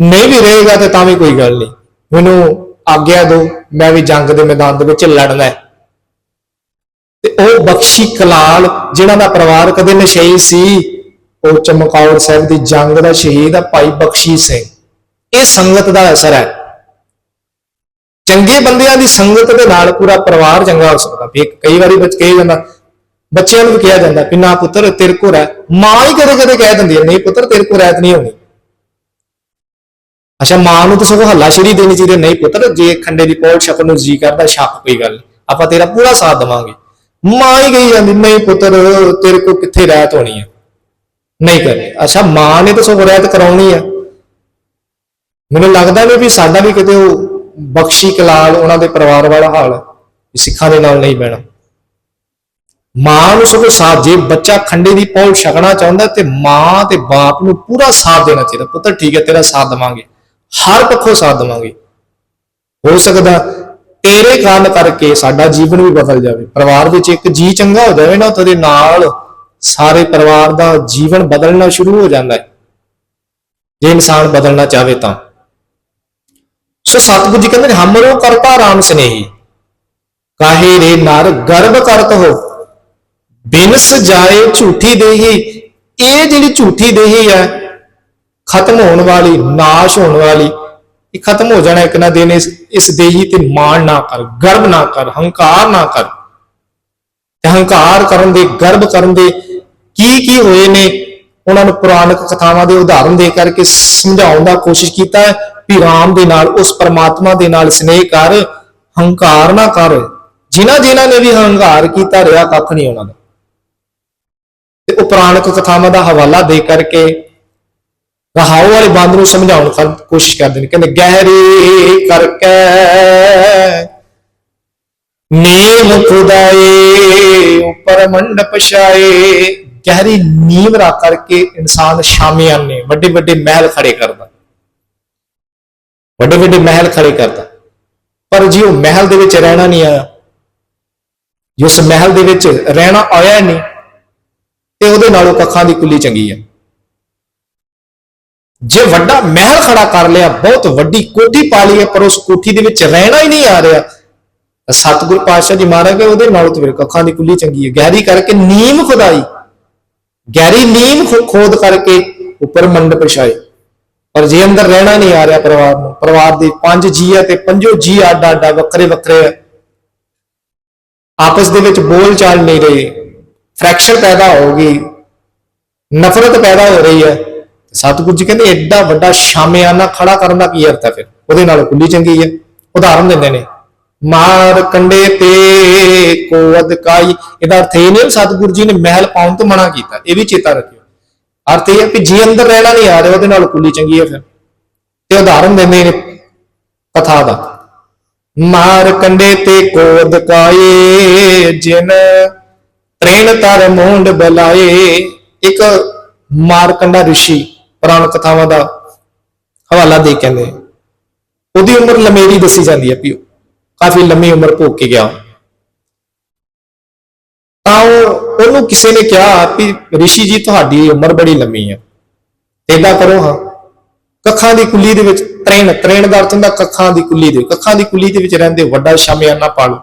ਨਹੀਂ ਵੀ ਰਹੇਗਾ ਤੇ ਤਾਂ ਵੀ ਕੋਈ ਗੱਲ ਨਹੀਂ। ਮੈਨੂੰ ਆਗਿਆ ਦਿਓ, ਮੈਂ ਵੀ ਜੰਗ ਦੇ ਮੈਦਾਨ ਦੇ ਵਿੱਚ ਲੜਨਾ ਹੈ। ਤੇ ਉਹ ਬਖਸ਼ੀ ਕਲਾਲ ਜਿਹਨਾਂ ਦਾ ਪਰਿਵਾਰ ਕਦੇ ਨਸ਼ਈ ਸੀ, ਉਹ ਚਮਕੌਰ ਸਾਹਿਬ ਦੀ ਜੰਗ ਦਾ ਸ਼ਹੀਦ ਆ ਭਾਈ ਬਖਸ਼ੀ ਸਿੰਘ। ਇਹ ਸੰਗਤ ਦਾ ਅਸਰ ਹੈ। ਚੰਗੇ ਬੰਦਿਆਂ ਦੀ ਸੰਗਤ ਦੇ ਨਾਲ ਪੂਰਾ ਪਰਿਵਾਰ ਚੰਗਾ ਹੋ ਸਕਦਾ। ਵੀ ਕਈ ਵਾਰੀ ਬੱਚ, ਕਹੀ ਜਾਂਦਾ, ਬੱਚਿਆਂ ਨੂੰ ਵੀ ਕਿਹਾ ਜਾਂਦਾ ਕਿ ਨਾ ਪੁੱਤਰ, ਤੇਰੇ ਕੋਲ ਰਹਿ। ਮਾਂ ਹੀ ਕਦੇ ਕਦੇ ਕਹਿ ਦਿੰਦੀ ਹੈ, ਨਹੀਂ ਪੁੱਤਰ, ਤੇਰੇ ਕੋਲ ਰਹਿਤ ਨਹੀਂ ਹੋਣੀ। ਅੱਛਾ, ਮਾਂ ਨੂੰ ਤਾਂ ਸਗੋਂ ਹੱਲਾਸ਼ੇਰੀ ਦੇਣੀ ਚਾਹੀਦੀ ਨਹੀਂ ਪੁੱਤਰ, ਜੇ ਖੰਡੇ ਦੀ ਪੌਲ ਛਕਣ ਨੂੰ ਜੀ ਕਰਦਾ ਛੱਕ ਕੋਈ ਗੱਲ ਨਹੀਂ। ਆਪਾਂ ਤੇਰਾ ਪੂਰਾ ਸਾਥ ਦੇਵਾਂਗੇ। ਮਾਂ ਹੀ ਕਹੀ ਜਾਂਦੀ, ਨਹੀਂ ਪੁੱਤਰ, ਤੇਰੇ ਕੋਲ ਕਿੱਥੇ ਰਹਿਤ ਹੋਣੀ ਹੈ। ਨਹੀਂ ਕਰੇ। ਅੱਛਾ, ਮਾਂ ਨੇ ਤਾਂ ਸਗੋਂ ਰਹਿਤ ਕਰਾਉਣੀ ਹੈ। ਮੈਨੂੰ ਲੱਗਦਾ ਨਹੀਂ ਵੀ ਸਾਡਾ ਵੀ ਕਿਤੇ ਉਹ ਬਖਸ਼ੀ ਕਲਾਲ ਉਹਨਾਂ ਦੇ ਪਰਿਵਾਰ ਵਾਲਾ ਹਾਲ ਵੀ ਸਿੱਖਾਂ ਦੇ ਨਾਲ ਨਹੀਂ ਬਹਿਣਾ। ਮਾਂ ਨੂੰ ਸਗੋਂ ਸਾਥ ਜੇ ਬੱਚਾ ਖੰਡੇ ਦੀ ਪੌਲ ਛਕਣਾ ਚਾਹੁੰਦਾ ਤੇ ਮਾਂ ਤੇ ਬਾਪ ਨੂੰ ਪੂਰਾ ਸਾਥ ਦੇਣਾ ਚਾਹੀਦਾ। ਪੁੱਤਰ, ਠੀਕ ਹੈ, ਤੇਰਾ ਸਾਥ ਦੇਵਾਂਗੇ। ਹਰ ਪੱਖੋਂ ਸਾਥ ਦੇਵਾਂਗੇ। ਹੋ ਸਕਦਾ ਤੇਰੇ ਕਾਰਨ ਕਰਕੇ ਸਾਡਾ ਜੀਵਨ ਵੀ ਬਦਲ ਜਾਵੇ। ਪਰਿਵਾਰ ਵਿੱਚ ਇੱਕ ਜੀ ਚੰਗਾ ਹੋ ਜਾਵੇ ਨਾ ਤੇਰੇ ਨਾਲ ਸਾਰੇ ਪਰਿਵਾਰ ਦਾ ਜੀਵਨ ਬਦਲਣਾ ਸ਼ੁਰੂ ਹੋ ਜਾਂਦਾ ਹੈ। ਜੇ ਇਨਸਾਨ ਬਦਲਣਾ ਚਾਹਵੇ ਤਾਂ। ਸੋ ਸਤਿਗੁਰੂ ਜੀ ਕਹਿੰਦੇ ਹਮਰੋ ਕਰਤਾ ਰਾਮ ਸਨੇਹੀ। ਕਾਹੇ ਰੇ ਨਰ ਗਰਭ ਕਰਤ ਹੋ। ਬਿਨਸ ਜਾਏ ਝੂਠੀ ਦੇਹੀ। ਇਹ ਜਿਹੜੀ ਝੂਠੀ ਦੇਹੀ ਹੈ, ਖਤਮ ਹੋਣ ਵਾਲੀ, ਨਾਸ਼ ਹੋਣ ਵਾਲੀ, ਇਹ ਖਤਮ ਹੋ ਜਾਣਾ ਇੱਕ ਨਾ ਦਿਨ, ਇਸ ਇਸ ਦੇਹੀ ਤੇ ਮਾਣ ਨਾ ਕਰ ਗਰਭ ਨਾ ਕਰ, ਹੰਕਾਰ ਨਾ ਕਰ। ਹੰਕਾਰ ਕਰਨ ਦੇ ਗਰਭ ਕਰਨ ਦੇ ਕੀ ਕੀ ਹੋਏ ਨੇ, ਉਹਨਾਂ ਨੂੰ ਪੁਰਾਣਕ ਕਥਾਵਾਂ ਦੇ ਉਦਾਹਰਣ ਦੇ ਕਰਕੇ ਸਮਝਾਉਣ ਦਾ ਕੋਸ਼ਿਸ਼ ਕੀਤਾ ਹੈ। ਵੀ ਰਾਮ ਦੇ ਨਾਲ, ਉਸ ਪਰਮਾਤਮਾ ਦੇ ਨਾਲ ਸਨੇਹ ਕਰ, ਹੰਕਾਰ ਨਾ ਕਰ। ਜਿਨ੍ਹਾਂ ਜਿਨ੍ਹਾਂ ਨੇ ਵੀ ਹੰਕਾਰ ਕੀਤਾ, ਰਿਹਾ ਕੱਖ ਨਹੀਂ ਉਹਨਾਂ ਦਾ। ਤੇ ਉਹ ਪੁਰਾਣਕ ਕਥਾਵਾਂ ਦਾ ਹਵਾਲਾ ਦੇ ਕਰਕੇ ਰਹਾਉ ਵਾਲੇ ਬੰਦ ਨੂੰ ਸਮਝਾਉਣ ਦੀ ਕੋਸ਼ਿਸ਼ ਕਰਦੇ ਨੇ। ਕਹਿੰਦੇ, ਗਹਿਰੀ ਕਰਕੇ ਨੀਮ ਖੁਦਾਏ, ਉੱਪਰ ਮੰਡਪ ਛਾਏ। ਗਹਿਰੀ ਨੀਮ ਰੱਖ ਕਰਕੇ ਇਨਸਾਨ ਸ਼ਾਮਿਆਨੇ ਵੱਡੇ ਵੱਡੇ ਮਹਿਲ ਖੜੇ ਕਰਦਾ। ਵੱਡੇ ਵੱਡੇ ਮਹਿਲ ਖੜੇ ਕਰਦਾ ਪਰ ਜੀ ਉਹ ਮਹਿਲ ਦੇ ਵਿੱਚ ਰਹਿਣਾ ਨਹੀਂ ਆਇਆ। ਜੇ ਉਸ ਮਹਿਲ ਦੇ ਵਿੱਚ ਰਹਿਣਾ ਆਇਆ ਨਹੀਂ, ਤੇ ਉਹਦੇ ਨਾਲੋਂ ਕੱਖਾਂ ਦੀ ਕੁੱਲੀ ਚੰਗੀ ਹੈ ਜੇ ਵੱਡਾ ਮਹਿਲ ਖੜਾ ਕਰ ਲਿਆ, ਬਹੁਤ ਵੱਡੀ ਕੋਠੀ ਪਾ ਲਈ ਹੈ ਪਰ ਉਸ ਕੋਠੀ ਦੇ ਵਿੱਚ ਰਹਿਣਾ ਹੀ ਨਹੀਂ ਆ ਰਿਹਾ, ਤਾਂ ਸਤਿਗੁਰ ਪਾਤਸ਼ਾਹ ਜੀ ਮਹਾਰਾਜ ਉਹਦੇ ਨਾਲੋਂ ਤੇ ਫਿਰ ਕੱਖਾਂ ਦੀ ਕੁੱਲੀ ਚੰਗੀ ਹੈ ਗਹਿਰੀ ਕਰਕੇ ਨੀਮ ਖੁਦਾਈ। ਗਹਿਰੀ ਨੀਮ ਖੋ- ਖੋਦ ਕਰਕੇ ਉੱਪਰ ਮੰਡਪ ਛਾਏ ਪਰ ਜੇ ਅੰਦਰ ਰਹਿਣਾ ਨਹੀਂ ਆ ਰਿਹਾ ਪਰਿਵਾਰ ਨੂੰ, ਪਰਿਵਾਰ ਦੇ ਪੰਜ ਜੀ ਹੈ ਤੇ ਪੰਜੋ ਜੀ ਆਡਾ ਆਡਾ ਵੱਖਰੇ ਵੱਖਰੇ ਆ ਆਪਸ ਦੇ ਵਿੱਚ ਬੋਲ ਚਾਲ ਨਹੀਂ ਰਹੇ ਫ੍ਰੈਕਸ਼ਨ ਪੈਦਾ ਹੋ ਗਈ, ਨਫ਼ਰਤ ਪੈਦਾ ਹੋ ਰਹੀ ਹੈ। ਸਤਿਗੁਰੂ ਜੀ ਕਹਿੰਦੇ ਐਡਾ ਵੱਡਾ ਸ਼ਾਮਿਆਨਾ ਖੜਾ ਕਰਨ ਦਾ ਕੀ ਅਰਥ ਹੈ ਫਿਰ? ਉਹਦੇ ਨਾਲ ਕੁੱਲੀ ਚੰਗੀ ਹੈ। ਉਦਾਹਰਨ ਦਿੰਦੇ ਨੇ, ਮਾਰ ਕੰਡੇ ਤੇ ਕੋ ਅਦਕਾਈ ਇਹਦਾ ਅਰਥ ਇਹ ਨਹੀਂ ਸਤਿਗੁਰੂ ਜੀ ਨੇ ਮਹਿਲ ਪਾਉਣ ਤੋਂ ਮਨਾ ਕੀਤਾ, ਇਹ ਵੀ ਚੇਤਾ ਰੱਖਿਓ। ਅਰਥ ਇਹ ਕਿ ਜੇ ਅੰਦਰ ਰਹਿਣਾ ਨਹੀਂ ਆ ਰਿਹਾ, ਉਹਦੇ ਨਾਲ ਕੁੱਲੀ ਚੰਗੀ ਹੈ ਫਿਰ। ਤੇ ਉਦਾਹਰਨ ਦਿੰਦੇ ਨੇ ਕਥਾ ਦਾ। ਮਾਰ ਕੰਡੇ ਤੇ ਕੋ ਅਦਕਾਏ ਜਿਨ ਤ੍ਰੇਣ ਤਰ ਮੋਂਡ ਬਲਾਏ। ਇੱਕ ਮਾਰਕੰਡਾ ઋષਿ ਪੁਰਾਣ ਕਥਾਵਾਂ ਦਾ ਹਵਾਲਾ ਦੇ ਕਹਿੰਦੇ ਉਹਦੀ ਉਮਰ ਲੰਮੇਰੀ ਦੱਸੀ ਜਾਂਦੀ ਹੈ ਵੀ ਉਹ ਕਾਫੀ ਲੰਮੀ ਉਮਰ ਭੋਗ ਕੇ ਗਿਆ। ਤਾਂ ਉਹ- ਉਹਨੂੰ ਕਿਸੇ ਨੇ ਕਿਹਾ ਵੀ ਰਿਸ਼ੀ ਜੀ, ਤੁਹਾਡੀ ਉਮਰ ਬੜੀ ਲੰਮੀ ਹੈ ਏਦਾਂ ਕਰੋ ਹਾਂ। ਕੱਖਾਂ ਦੀ ਕੁੱਲੀ ਦੇ ਵਿੱਚ ਤ੍ਰੇਣ ਤ੍ਰੇਣ ਦਾ ਅਰਥ ਹੁੰਦਾ ਕੱਖਾਂ ਦੀ ਕੁੱਲੀ ਦੇ ਕੱਖਾਂ ਦੀ ਕੁੱਲੀ ਦੇ ਵਿੱਚ ਰਹਿੰਦੇ ਵੱਡਾ ਸ਼ਾਮਿਆਨਾ ਪਾ ਲਓ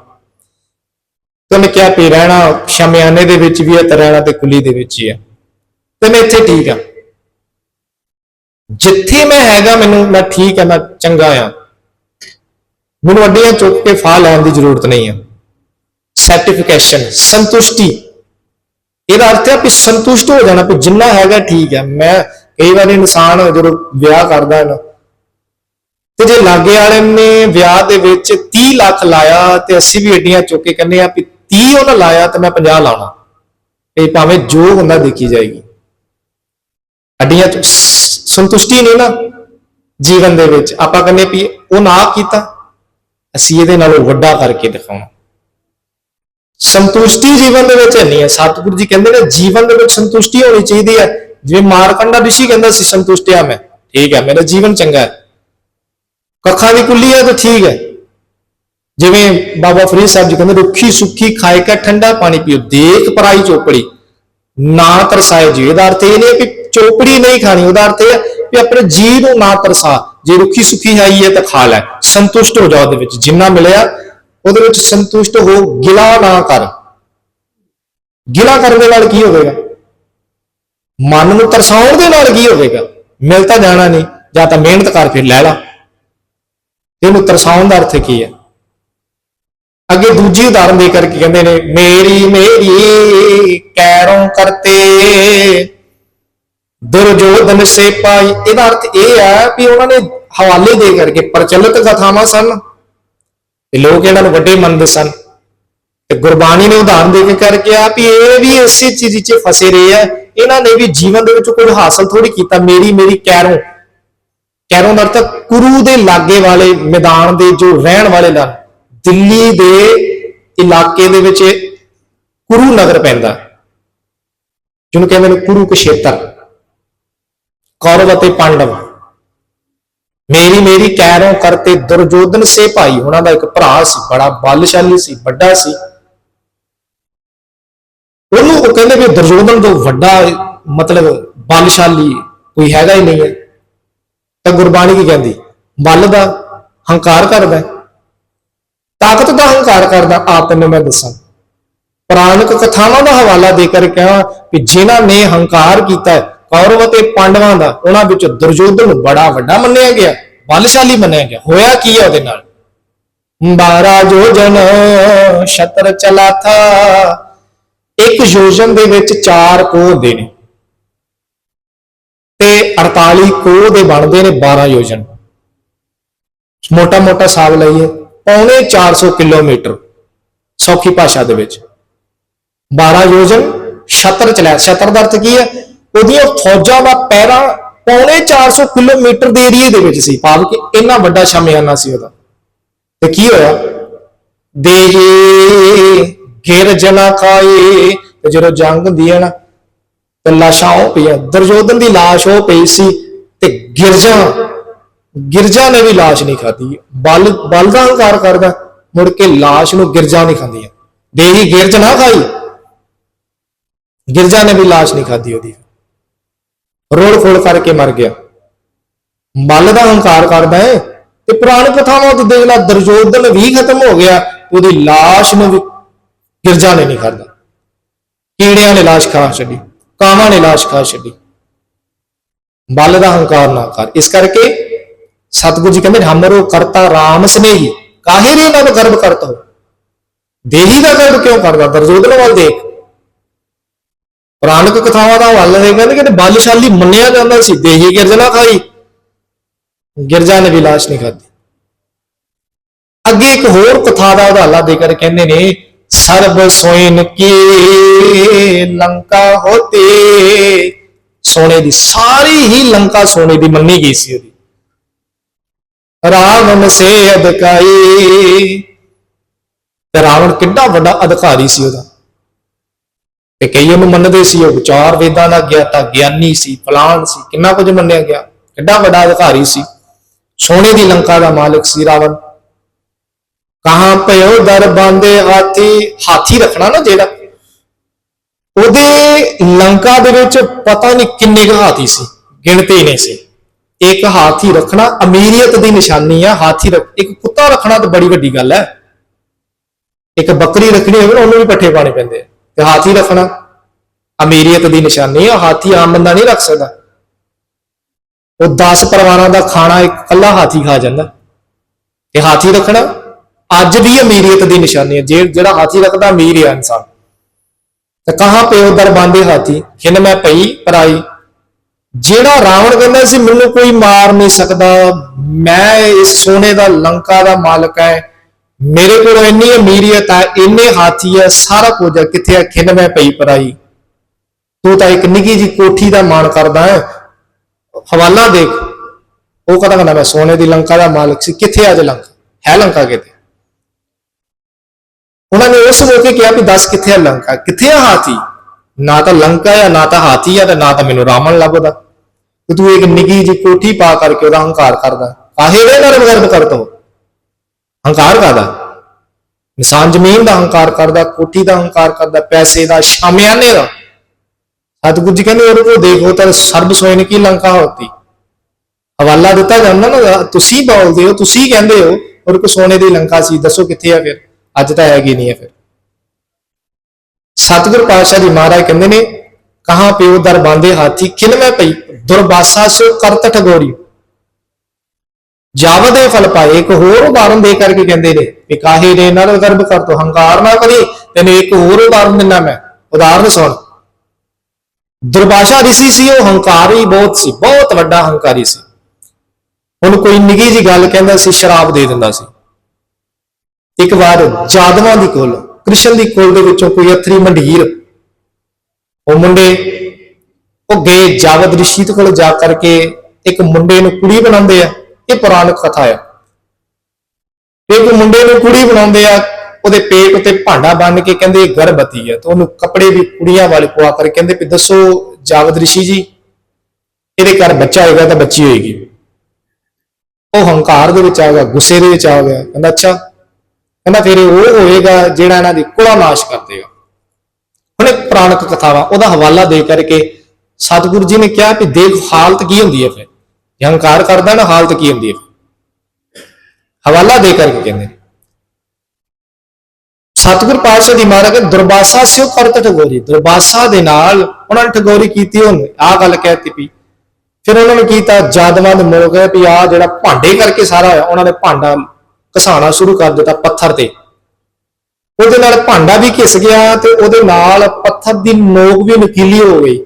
ਤੇ ਉਹਨੇ ਕਿਹਾ ਵੀ ਰਹਿਣਾ ਸ਼ਾਮਿਆਨੇ ਦੇ ਵਿੱਚ ਵੀ ਹੈ ਤੇ ਰਹਿਣਾ ਤੇ ਕੁੱਲੀ ਦੇ ਵਿੱਚ ਹੀ ਹੈ। ਤੇ ਮੈਂ ਇੱਥੇ ਠੀਕ ਆ। ਜਿੱਥੇ ਮੈਂ ਹੈਗਾ ਮੈਨੂੰ, ਮੈਂ ਠੀਕ ਆ, ਮੈਂ ਚੰਗਾ ਆ। ਮੈਨੂੰ ਅੱਡੀਆਂ ਚੁੱਕ ਕੇ ਫਾ ਲੈਣ ਦੀ ਜ਼ਰੂਰਤ ਨਹੀਂ ਆ। ਸਰਟੀਫਿਕੇਸ਼ਨ ਸੰਤੁਸ਼ਟੀ। ਇਹਦਾ ਅਰਥ ਹੈ ਕਿ ਸੰਤੁਸ਼ਟ ਹੋ ਜਾਣਾ ਕਿ ਜਿੰਨਾ ਹੈਗਾ ਠੀਕ ਹੈ। ਮੈਂ ਕਈ ਵਾਰ ਇਨਸਾਨ ਜਦੋਂ ਵਿਆਹ ਕਰਦਾ ਹੈ ਨਾ, ਤੇ ਜੇ ਲਾਗੇ ਵਾਲੇ ਨੇ ਵਿਆਹ ਦੇ ਵਿੱਚ 30 ਲੱਖ ਲਾਇਆ ਤੇ ਅਸੀਂ ਵੀ ਏਡੀਆਂ ਚੁੱਕ ਕੇ ਕਹਿੰਦੇ ਆ ਵੀ 30 ਉਹਨਾਂ ਲਾਇਆ ਤੇ ਮੈਂ 50 ਲਾਉਣਾ। ਇਹ ਭਾਵੇਂ ਜੋ ਹੁੰਦਾ ਦੇਖੀ ਜਾਏਗੀ। ਅੱਡੀਆਂ ਸੰਤੁਸ਼ਟੀ ਨਹੀਂ ਨਾ ਜੀਵਨ ਦੇ ਵਿੱਚ। ਆਪਾਂ ਕਹਿੰਦੇ ਵੀ ਉਹ ਨਾ ਕੀਤਾ, ਅਸੀਂ ਇਹਦੇ ਨਾਲੋਂ ਵੱਡਾ ਕਰਕੇ ਦਿਖਾਉਣਾ। ਸੰਤੁਸ਼ਟੀ ਜੀਵਨ ਦੇ ਵਿੱਚ ਨਹੀਂ ਹੈ। ਸਤਿਗੁਰੂ ਜੀ ਕਹਿੰਦੇ ਨੇ, ਜੀਵਨ ਦੇ ਵਿੱਚ ਸੰਤੁਸ਼ਟੀ ਹੋਣੀ ਚਾਹੀਦੀ ਹੈ। ਜਿਵੇਂ ਮਾਰਕੰਡਾ ਰਿਸ਼ੀ ਕਹਿੰਦਾ ਸੀ, ਸੰਤੁਸ਼ਟਿਆ ਮੈਂ। ਠੀਕ ਹੈ, ਮੇਰਾ ਜੀਵਨ ਚੰਗਾ ਹੈ। ਕੱਖਾਂ ਦੀ ਕੁੱਲੀ ਹੈ ਤਾਂ ਠੀਕ ਹੈ। ਜਿਵੇਂ ਬਾਬਾ ਫਰੀਦ ਸਾਹਿਬ ਜੀ ਕਹਿੰਦੇ, ਰੁੱਖੀ ਸੁੱਖੀ ਖਾਏ ਕਾ ਠੰਡਾ ਪਾਣੀ ਪੀਓ, ਦੇਖ ਪਰਾਈ ਚੋਪੜੀ। ਨਾ ਤਰਸਾਏ ਜੀ, ਇਹਦਾ ਅਰਥ ਇਹ ਨਹੀਂ ਹੈ ਕਿ ਚੋਪੜੀ ਨਹੀਂ ਖਾਣੀ, ਉਹਦਾ ਅਰਥ ਇਹ ਹੈ ਕਿ ਆਪਣੇ ਜੀ ਨੂੰ ਨਾ ਤਰਸਾ। ਜੇ ਰੁੱਖੀ ਸੁੱਖੀ ਆਈ ਹੈ ਤਾਂ ਖਾ ਲੈ। ਸੰਤੁਸ਼ਟ ਹੋ ਜਾ ਉਹਦੇ ਵਿੱਚ। ਜਿੰਨਾ ਮਿਲਿਆ ਉਹਦੇ ਵਿੱਚ ਸੰਤੁਸ਼ਟ ਹੋ, ਗਿਲਾ ਨਾ ਕਰ। ਗਿਲਾ ਕਰਨ ਦੇ ਨਾਲ ਕੀ ਹੋਵੇਗਾ? ਮਨ ਨੂੰ ਤਰਸਾਉਣ ਦੇ ਨਾਲ ਕੀ ਹੋਵੇਗਾ? ਮਿਲ ਤਾਂ ਜਾਣਾ ਨਹੀਂ, ਜਾਂ ਤਾਂ ਮਿਹਨਤ ਕਰ ਫਿਰ ਲੈ ਲਾ। ਇਹਨੂੰ ਤਰਸਾਉਣ ਦਾ ਅਰਥ ਕੀ ਹੈ? ਅੱਗੇ ਦੂਜੀ ਉਦਾਹਰਨ ਦੇ ਕਰਕੇ ਕਹਿੰਦੇ ਨੇ, ਮੇਰੀ ਮੇਰੀ ਕੈਰੋਂ ਕਰਤੇ ਦੁਰਜੋਧਨ ਸੇ ਪਾਈ ਇਹਦਾ ਅਰਥ ਇਹ ਹੈ ਵੀ ਉਹਨਾਂ ਨੇ ਹਵਾਲੇ ਦੇ ਕਰਕੇ ਪ੍ਰਚਲਿਤ ਕਥਾਵਾਂ ਸਨ। ਤੇ ਲੋਕ ਇਹਨਾਂ ਨੂੰ ਵੱਡੇ ਮੰਨਦੇ ਸਨ। ਤੇ ਗੁਰਬਾਣੀ ਨੇ ਉਦਾਹਰਨ ਦੇ ਕੇ ਕਰਕੇ ਆ ਵੀ ਇਹ ਵੀ ਇਸੇ ਚੀਜ਼ 'ਚ ਫਸੇ ਰਹੇ ਆ। ਇਹਨਾਂ ਨੇ ਵੀ ਜੀਵਨ ਦੇ ਵਿੱਚ ਕੁਝ ਹਾਸਲ ਥੋੜੀ ਕੀਤਾ, ਮੇਰੀ ਮੇਰੀ ਕੈਰੋਂ। ਕੈਰੋਂ ਦਾ ਅਰਥ ਕੁਰੂ ਦੇ ਲਾਗੇ ਵਾਲੇ ਮੈਦਾਨ ਦੇ ਜੋ ਰਹਿਣ ਵਾਲੇ ਦਾ, ਦਿੱਲੀ ਦੇ ਇਲਾਕੇ ਦੇ ਵਿੱਚ ਕੁਰੂ ਨਗਰ ਪੈਂਦਾ। ਜਿਹਨੂੰ ਕਹਿੰਦੇ ਨੇ ਕੁਰੂ ਕਸ਼ੇਤਰ। ਕੌਰਵ ਅਤੇ ਪਾਂਡਵ। ਮੇਰੀ ਮੇਰੀ ਕੈਰੋਂ ਕਰਤੇ ਦੁਰਜੋਧਨ ਸੇ ਭਾਈ। ਉਹਨਾਂ ਦਾ ਇੱਕ ਭਰਾ ਸੀ, ਬੜਾ ਬਲਸ਼ਾਲੀ ਸੀ, ਵੱਡਾ ਸੀ। ਉਹਨੂੰ ਉਹ ਕਹਿੰਦੇ ਵੀ ਦੁਰਜੋਧਨ ਤੋਂ ਵੱਡਾ ਮਤਲਬ ਬਲਸ਼ਾਲੀ ਕੋਈ ਹੈਗਾ ਹੀ ਨਹੀਂ ਹੈ। ਤਾਂ ਗੁਰਬਾਣੀ ਕੀ ਕਹਿੰਦੀ? ਬਲ ਦਾ ਹੰਕਾਰ ਕਰਦਾ ਤਾਕਤ ਦਾ ਹੰਕਾਰ ਕਰਦਾ, ਆਪ ਤੈਨੂੰ ਮੈਂ ਦੱਸਾਂ। ਪੁਰਾਣਿਕ ਕਥਾਵਾਂ ਦਾ ਹਵਾਲਾ ਦੇ ਕਰ ਕਹਾਂ ਕਿ ਜਿਨ੍ਹਾਂ ਨੇ ਹੰਕਾਰ ਕੀਤਾ ਕੌਰਵ ਅਤੇ ਪਾਂਡਵਾਂ ਦਾ ਉਹਨਾਂ ਵਿੱਚ ਦੁਰਯੋਧਨ ਬੜਾ ਵੱਡਾ ਮੰਨਿਆ ਗਿਆ, ਬਲਸ਼ਾਲੀ ਮੰਨਿਆ ਗਿਆ। ਹੋਇਆ ਕੀ ਹੈ ਉਹਦੇ ਨਾਲ? 12 ਯੋਜਨ, ਛਤਰ ਚਲਾ ਥਾ। ਇੱਕ ਯੋਜਨ ਦੇ ਵਿੱਚ ਚਾਰ ਕੋਹ ਦੇ ਨੇ। ਤੇ 48 ਕੋਹ ਦੇ ਬਣਦੇ ਨੇ 12 ਯੋਜਨ। ਮੋਟਾ ਮੋਟਾ ਹਿਸਾਬ ਲਈਏ, ਪੌਣੇ 400 ਕਿਲੋਮੀਟਰ ਸੌਖੀ ਭਾਸ਼ਾ ਦੇ ਵਿੱਚ। 12 ਯੋਜਨ ਸ਼ਤਰ ਚਲਾ ਛਤਰ ਦਾ ਅਰਥ ਕੀ ਹੈ? ਉਹਦੀਆਂ ਫੌਜਾਂ ਦਾ ਪਹਿਰਾ ਪੌਣੇ 400 ਕਿਲੋਮੀਟਰ ਦੇ ਏਰੀਏ ਦੇ ਵਿੱਚ ਸੀ। ਭਾਵ ਕਿ ਇੰਨਾ ਵੱਡਾ ਸ਼ਾਮਿਆਨਾ ਸੀ ਉਹਦਾ। ਤੇ ਕੀ ਹੋਇਆ? ਦੇਹੀ ਗਿਰ ਜਨਾ ਖਾਏ, ਤੇ ਜਦੋਂ ਜੰਗ ਹੁੰਦੀ ਹੈ ਨਾ, ਤੇ ਲਾਸ਼ਾਂ ਉਹ ਪਈਆਂ। ਦੁਰਯੋਧਨ ਦੀ ਲਾਸ਼ ਉਹ ਪਈ ਸੀ ਤੇ ਗਿਰਜਾ ਗਿਰਜਾ ਨੇ ਵੀ ਲਾਸ਼ ਨਹੀਂ ਖਾਧੀ। ਬਲ ਬਲ ਦਾ ਹੰਕਾਰ ਕਰਦਾ, ਮੁੜ ਕੇ ਲਾਸ਼ ਨੂੰ ਗਿਰਜਾ ਨਹੀਂ ਖਾਂਦੀਆਂ ਦੇਹੀ ਗਿਰਜ ਨਾ ਖਾਈ ਗਿਰਜਾ ਨੇ ਵੀ ਲਾਸ਼ ਨਹੀਂ ਖਾਧੀ ਉਹਦੀ। ਰੋਲ ਫੋੜ ਕਰਕੇ ਮਰ ਗਿਆ। ਬਲ ਦਾ ਹੰਕਾਰ ਕਰਦਾ ਹੈ ਤੇ ਪੁਰਾਣ ਕਥਾਵਾਂ ਤੋਂ ਦੇਖ ਲੈ ਦੁਰਯੋਧਨ ਵੀ ਖਤਮ ਹੋ ਗਿਆ, ਉਹਦੀ ਲਾਸ਼ ਨੂੰ ਵੀ ਗਿਰਜਾ ਨੇ ਨਹੀਂ ਕਰਦਾ। ਕੀੜਿਆਂ ਨੇ ਲਾਸ਼ ਖਾ ਛੱਡੀ, ਕਾਵਾਂ ਨੇ ਲਾਸ਼ ਖਾ ਛੱਡੀ। ਬਲ ਦਾ ਹੰਕਾਰ ਨਾ ਕਰ। ਇਸ ਕਰਕੇ ਸਤਿਗੁਰੂ ਜੀ ਕਹਿੰਦੇ, ਹਮਰੋ ਕਰਤਾ ਰਾਮ ਸਨੇਹੀ। ਕਾਹੇ ਰੇ ਨਵ ਗਰਭ ਕਰਤਾ ਹੋ ਦੇਹੀ ਦਾ ਗਰਭ ਕਿਉਂ ਕਰਦਾ? ਦਰਜੋਦਨ ਵੱਲ ਦੇਖ। ਪੁਰਾਣਿਕ ਕਥਾਵਾਂ ਦਾ ਹਵਾਲਾ ਦੇ ਕਹਿੰਦੇ ਕਿ ਬਲਸ਼ਾਲੀ ਮੰਨਿਆ ਜਾਂਦਾ ਸੀ, ਦੇਹੀ ਗਿਰਜਣਾ ਖਾਈ। ਗਿਰਜਾ ਨੇ ਵੀ ਲਾਸ਼ ਨਹੀਂ ਖਾਧੀ। ਅੱਗੇ ਇੱਕ ਹੋਰ ਕਥਾ ਦਾ ਹਵਾਲਾ ਦੇ ਕਰ ਕਹਿੰਦੇ ਨੇ, ਸਰਬ ਸੋਇਨ ਕੀ, ਲੰਕਾ ਹੋਤੇ। ਸੋਨੇ ਦੀ ਸਾਰੀ ਹੀ ਲੰਕਾ ਸੋਨੇ ਦੀ ਮੰਨੀ ਗਈ ਸੀ ਉਹਦੀ। ਰਾਵਣ ਸੇ ਅਧਿਕਾਈ ਤੇ ਰਾਵਣ ਕਿੰਨਾ ਵੱਡਾ ਅਧਿਕਾਰੀ ਸੀ ਉਹਦਾ। ਤੇ ਕਈ ਉਹਨੂੰ ਮੰਨਦੇ ਸੀ, ਉਹ ਵਿਚਾਰ ਵੇਦਾਂ ਦਾ ਗਿਆਤਾ ਗਿਆਨੀ ਸੀ, ਫਲਾਣ ਸੀ, ਕਿੰਨਾ ਕੁਝ ਮੰਨਿਆ ਗਿਆ। ਕਿੰਨਾ ਵੱਡਾ ਅਧਿਕਾਰੀ ਸੀ। ਸੋਨੇ ਦੀ ਲੰਕਾ ਦਾ ਮਾਲਕ ਸੀ ਰਾਵਣ। ਕਹਾਂ ਪਇਓ ਦਰ ਬਾਂਦੇ ਹਾਥੀ ਹਾਥੀ ਰੱਖਣਾ ਨਾ ਜਿਹੜਾ। ਉਹਦੇ ਲੰਕਾ ਦੇ ਵਿੱਚ ਪਤਾ ਨਹੀਂ ਕਿੰਨੇ ਕੁ ਹਾਥੀ ਸੀ, ਗਿਣਤੀ ਨਹੀਂ ਸੀ। ਇੱਕ ਹਾਥੀ ਰੱਖਣਾ ਅਮੀਰੀਅਤ ਦੀ ਨਿਸ਼ਾਨੀ ਆ, ਹਾਥੀ ਰੱਖ, ਇੱਕ ਕੁੱਤਾ ਰੱਖਣਾ ਤਾਂ ਬੜੀ ਵੱਡੀ ਗੱਲ ਹੈ। ਇੱਕ ਬੱਕਰੀ ਰੱਖਣੀ ਹੋਵੇ ਨਾ ਉਹਨੂੰ ਵੀ ਪੱਠੇ ਪਾਣੇ ਪੈਂਦੇ ਆ। ਤੇ ਹਾਥੀ ਰੱਖਣਾ। ਅਮੀਰੀਅਤ ਦੀ ਨਿਸ਼ਾਨੀ ਆ, ਹਾਥੀ ਆਮ ਬੰਦਾ ਨਹੀਂ ਰੱਖ ਸਕਦਾ। ਉਹ 10 ਪਰਿਵਾਰਾਂ ਦਾ ਖਾਣਾ ਇੱਕ ਇਕੱਲਾ ਹਾਥੀ ਖਾ ਜਾਂਦਾ। ਤੇ ਹਾਥੀ ਰੱਖਣਾ, ਅੱਜ ਵੀ ਅਮੀਰੀਅਤ ਦੀ ਨਿਸ਼ਾਨੀ ਹੈ ਜਿਹੜਾ ਹਾਥੀ ਰੱਖਦਾ, ਅਮੀਰ ਹੈ ਇਨਸਾਨ। ਤੇ ਕਹਾ ਪਿਓ ਦਰ ਹਾਥੀ? ਹਿੰਨ ਮੈਂ ਪਈ ਪਰਾਈ। ਜਿਹੜਾ ਰਾਵਣ ਕਹਿੰਦਾ ਸੀ, ਮੈਨੂੰ ਕੋਈ ਮਾਰ ਨਹੀਂ ਸਕਦਾ। ਮੈਂ ਇਸ ਸੋਨੇ ਦਾ ਲੰਕਾ ਦਾ ਮਾਲਕ ਹੈ ਮੇਰੇ ਕੋਲ ਇੰਨੀ ਅਮੀਰੀਅਤ ਹੈ ਇੰਨੇ ਹਾਥੀ ਹੈ ਸਾਰਾ ਕੁਝ ਹੈ ਕਿੱਥੇ ਹੈ ਖਿੰਨ ਮੈਂ ਪਈ ਪਰਾਈ? ਤੂੰ ਤਾਂ ਇੱਕ ਨਿੱਕੀ ਜੀ ਕੋਠੀ ਦਾ ਮਾਣ ਕਰਦਾ ਹੈ। ਹਵਾਲਾ ਦੇਖ। ਉਹ ਕਹਿੰਦਾ ਕਹਿੰਦਾ, ਮੈਂ ਸੋਨੇ ਦੀ ਲੰਕਾ ਦਾ ਮਾਲਕ ਸੀ। ਕਿੱਥੇ ਅੱਜ ਲੰਕਾ? ਹੈ ਲੰਕਾ ਕਿਤੇ? ਉਹਨਾਂ ਨੇ ਉਸ ਮੌਕੇ ਕਿਹਾ ਵੀ ਦੱਸ ਕਿੱਥੇ ਆ ਲੰਕਾ? ਕਿੱਥੇ ਆ ਹਾਥੀ? ਨਾ ਤਾਂ ਲੰਕਾ ਹੈ ਨਾ ਤਾਂ ਹਾਥੀ ਆ ਤੇ ਨਾ ਤਾਂ ਮੈਨੂੰ ਰਾਵਣ ਲੱਭਦਾ। ਤੇ ਤੂੰ ਇੱਕ ਨਿੱਕੀ ਜੀ ਕੋਠੀ ਪਾ ਕਰਕੇ ਉਹਦਾ ਹੰਕਾਰ ਕਰਦਾ। ਕਾਹੇ ਦੇ ਨਾਲ ਗਰਬ ਕਰਦਾ ਹੰਕਾਰ ਕਰਦਾ ਇਨਸਾਨ ਜ਼ਮੀਨ ਦਾ ਹੰਕਾਰ ਕਰਦਾ, ਕੋਠੀ ਦਾ ਹੰਕਾਰ ਕਰਦਾ, ਪੈਸੇ ਦਾ, ਸ਼ਾਮਿਆਨੇ ਦਾ। ਸਤਿਗੁਰੂ ਜੀ ਕਹਿੰਦੇ ਉਹਨੂੰ ਕੋ ਦੇਖੋ ਤਾਂ ਸਰਬ ਸੋਇਨ ਕੀ ਲੰਕਾ ਹੋਤੀ। ਹਵਾਲਾ ਦਿੱਤਾ ਜਾਂਦਾ ਨਾ ਤੁਸੀਂ ਬੋਲਦੇ ਹੋ, ਤੁਸੀਂ ਕਹਿੰਦੇ ਹੋ ਔਰ ਕੋ ਸੋਨੇ ਦੀ ਲੰਕਾ ਸੀ, ਦੱਸੋ ਕਿੱਥੇ ਆ ਫਿਰ? ਅੱਜ ਤਾਂ ਹੈਗੀ ਨਹੀਂ ਹੈ ਫਿਰ। ਸਤਿਗੁਰ ਪਾਤਸ਼ਾਹ ਜੀ ਮਹਾਰਾਜ ਕਹਿੰਦੇ ਨੇ, ਕਹਾਂ ਪਿਓ ਦਰ ਬਾਂਦੇ ਹਾਥੀ, ਖਿਲ ਮੈਂ ਪਈ ਦੁਰਬਾਸਾ ਸੋ ਕਰਤ ਠਗੋਰੀ। ਜਾਵਦ ਦੇ ਫਲ ਪਾਏ, ਇੱਕ ਹੋਰ ਉਦਾਹਰਨ ਦੇ ਕਰਕੇ ਕਹਿੰਦੇ ਨੇ ਕਿ ਕਾਹੇ ਨੇ ਨਰ ਗਰਭ ਕਰ ਤੋ, ਹੰਕਾਰ ਨਾ ਕਰੀ ਤੈਨੂੰ ਇੱਕ ਹੋਰ ਉਦਾਹਰਨ ਦਿੰਦਾ ਮੈਂ। ਉਦਾਹਰਨ ਸੁਣ। ਦੁਰਬਾਸ਼ਾ ਰਿਸ਼ੀ ਸੀ, ਉਹ ਹੰਕਾਰੀ ਬਹੁਤ ਸੀ, ਬਹੁਤ ਵੱਡਾ ਹੰਕਾਰੀ ਸੀ। ਹੁਣ ਕੋਈ ਨਿੱਗੀ ਜੀ ਗੱਲ ਕਹਿੰਦਾ ਸੀ, ਸ਼ਰਾਬ ਦੇ ਦਿੰਦਾ ਸੀ। ਇੱਕ ਵਾਰ ਜਾਦਵਾਂ ਦੀ ਕੁਲ, ਕ੍ਰਿਸ਼ਨ ਦੀ ਕੁਲ ਦੇ ਵਿੱਚੋਂ ਕੋਈ ਅਥਰੀ ਮੰਡੀਰ, ਉਹ ਮੁੰਡੇ, ਉਹ ਗਏ ਜਾਵਦ ਰਿਸ਼ੀ ਦੇ ਕੋਲ ਜਾ ਕਰਕੇ ਇੱਕ ਮੁੰਡੇ ਨੂੰ ਕੁੜੀ ਬਣਾਉਂਦੇ ਆ। ਇਹ ਪੁਰਾਣਕ ਕਥਾ ਆ। ਇੱਕ ਮੁੰਡੇ ਨੂੰ ਕੁੜੀ ਬਣਾਉਂਦੇ ਆ, ਉਹਦੇ ਪੇਟ ਉੱਤੇ ਭਾਂਡਾ ਬੰਨ ਕੇ ਕਹਿੰਦੇ ਇਹ ਗਰਭਵਤੀ ਹੈ ਤੇ ਉਹਨੂੰ ਕੱਪੜੇ ਵੀ ਕੁੜੀਆਂ ਵਾਲੇ ਪਵਾ ਕਰ। ਕਹਿੰਦੇ ਵੀ ਦੱਸੋ ਜਾਵਦ ਰਿਸ਼ੀ ਜੀ, ਇਹਦੇ ਘਰ ਬੱਚਾ ਹੋਏਗਾ ਤਾਂ ਬੱਚੀ ਹੋਏਗੀ। ਉਹ ਹੰਕਾਰ ਦੇ ਵਿੱਚ ਆ ਗਿਆ, ਗੁੱਸੇ ਦੇ ਵਿੱਚ ਆ ਗਿਆ। ਕਹਿੰਦਾ, ਅੱਛਾ। ਕਹਿੰਦਾ ਫਿਰ ਇਹ ਉਹ ਹੋਏਗਾ ਜਿਹੜਾ ਇਹਨਾਂ ਦੀ ਕੁਲਾ ਨਾਸ਼ ਕਰ ਦੇਗਾ ਹੁਣ ਇੱਕ ਪੁਰਾਣਕ ਕਥਾਵਾ ਉਹਦਾ ਹਵਾਲਾ ਦੇ ਕਰਕੇ ਸਤਿਗੁਰੂ ਜੀ ਨੇ ਕਿਹਾ ਕਿ ਦੇਖ, ਹਾਲਤ ਕੀ ਹੁੰਦੀ ਹੈ ਫਿਰ? ਜੇ ਹੰਕਾਰ ਕਰਦਾ ਨਾ ਹਾਲਤ ਕੀ ਹੁੰਦੀ ਹੈ? ਹਵਾਲਾ ਦੇ ਕਰਕੇ ਕਹਿੰਦੇ ਨੇ। ਸਤਿਗੁਰ ਪਾਤਸ਼ਾਹ ਦੀ ਮਹਾਰਾਜ ਕਹਿੰਦੇ ਦੁਰਬਾਸਾ ਸਿਓ ਕਰਤ ਠਗੋਰੀ। ਦੁਰਬਾਸਾ ਦੇ ਨਾਲ ਉਹਨਾਂ ਨੇ ਠਗੋਰੀ ਕੀਤੀ ਉਹਨੇ। ਆਹ ਗੱਲ ਕਹਿਤੀ ਵੀ, ਫਿਰ ਉਹਨਾਂ ਨੇ ਕੀਤਾ ਜਾਦਵਾਂ ਦੇ ਮੋਹ ਗਏ ਵੀ ਆਹ ਜਿਹੜਾ ਭਾਂਡੇ ਕਰਕੇ ਸਾਰਾ ਹੋਇਆ, ਉਹਨਾਂ ਨੇ ਭਾਂਡਾ ਘਸਾਣਾ ਸ਼ੁਰੂ ਕਰ ਦਿੱਤਾ ਪੱਥਰ ਤੇ। ਉਹਦੇ ਨਾਲ ਭਾਂਡਾ ਵੀ ਘਿਸ ਗਿਆ ਤੇ ਉਹਦੇ ਨਾਲ ਪੱਥਰ ਦੀ ਨੋਕ ਵੀ ਨਕੀਲੀ ਹੋ ਗਈ।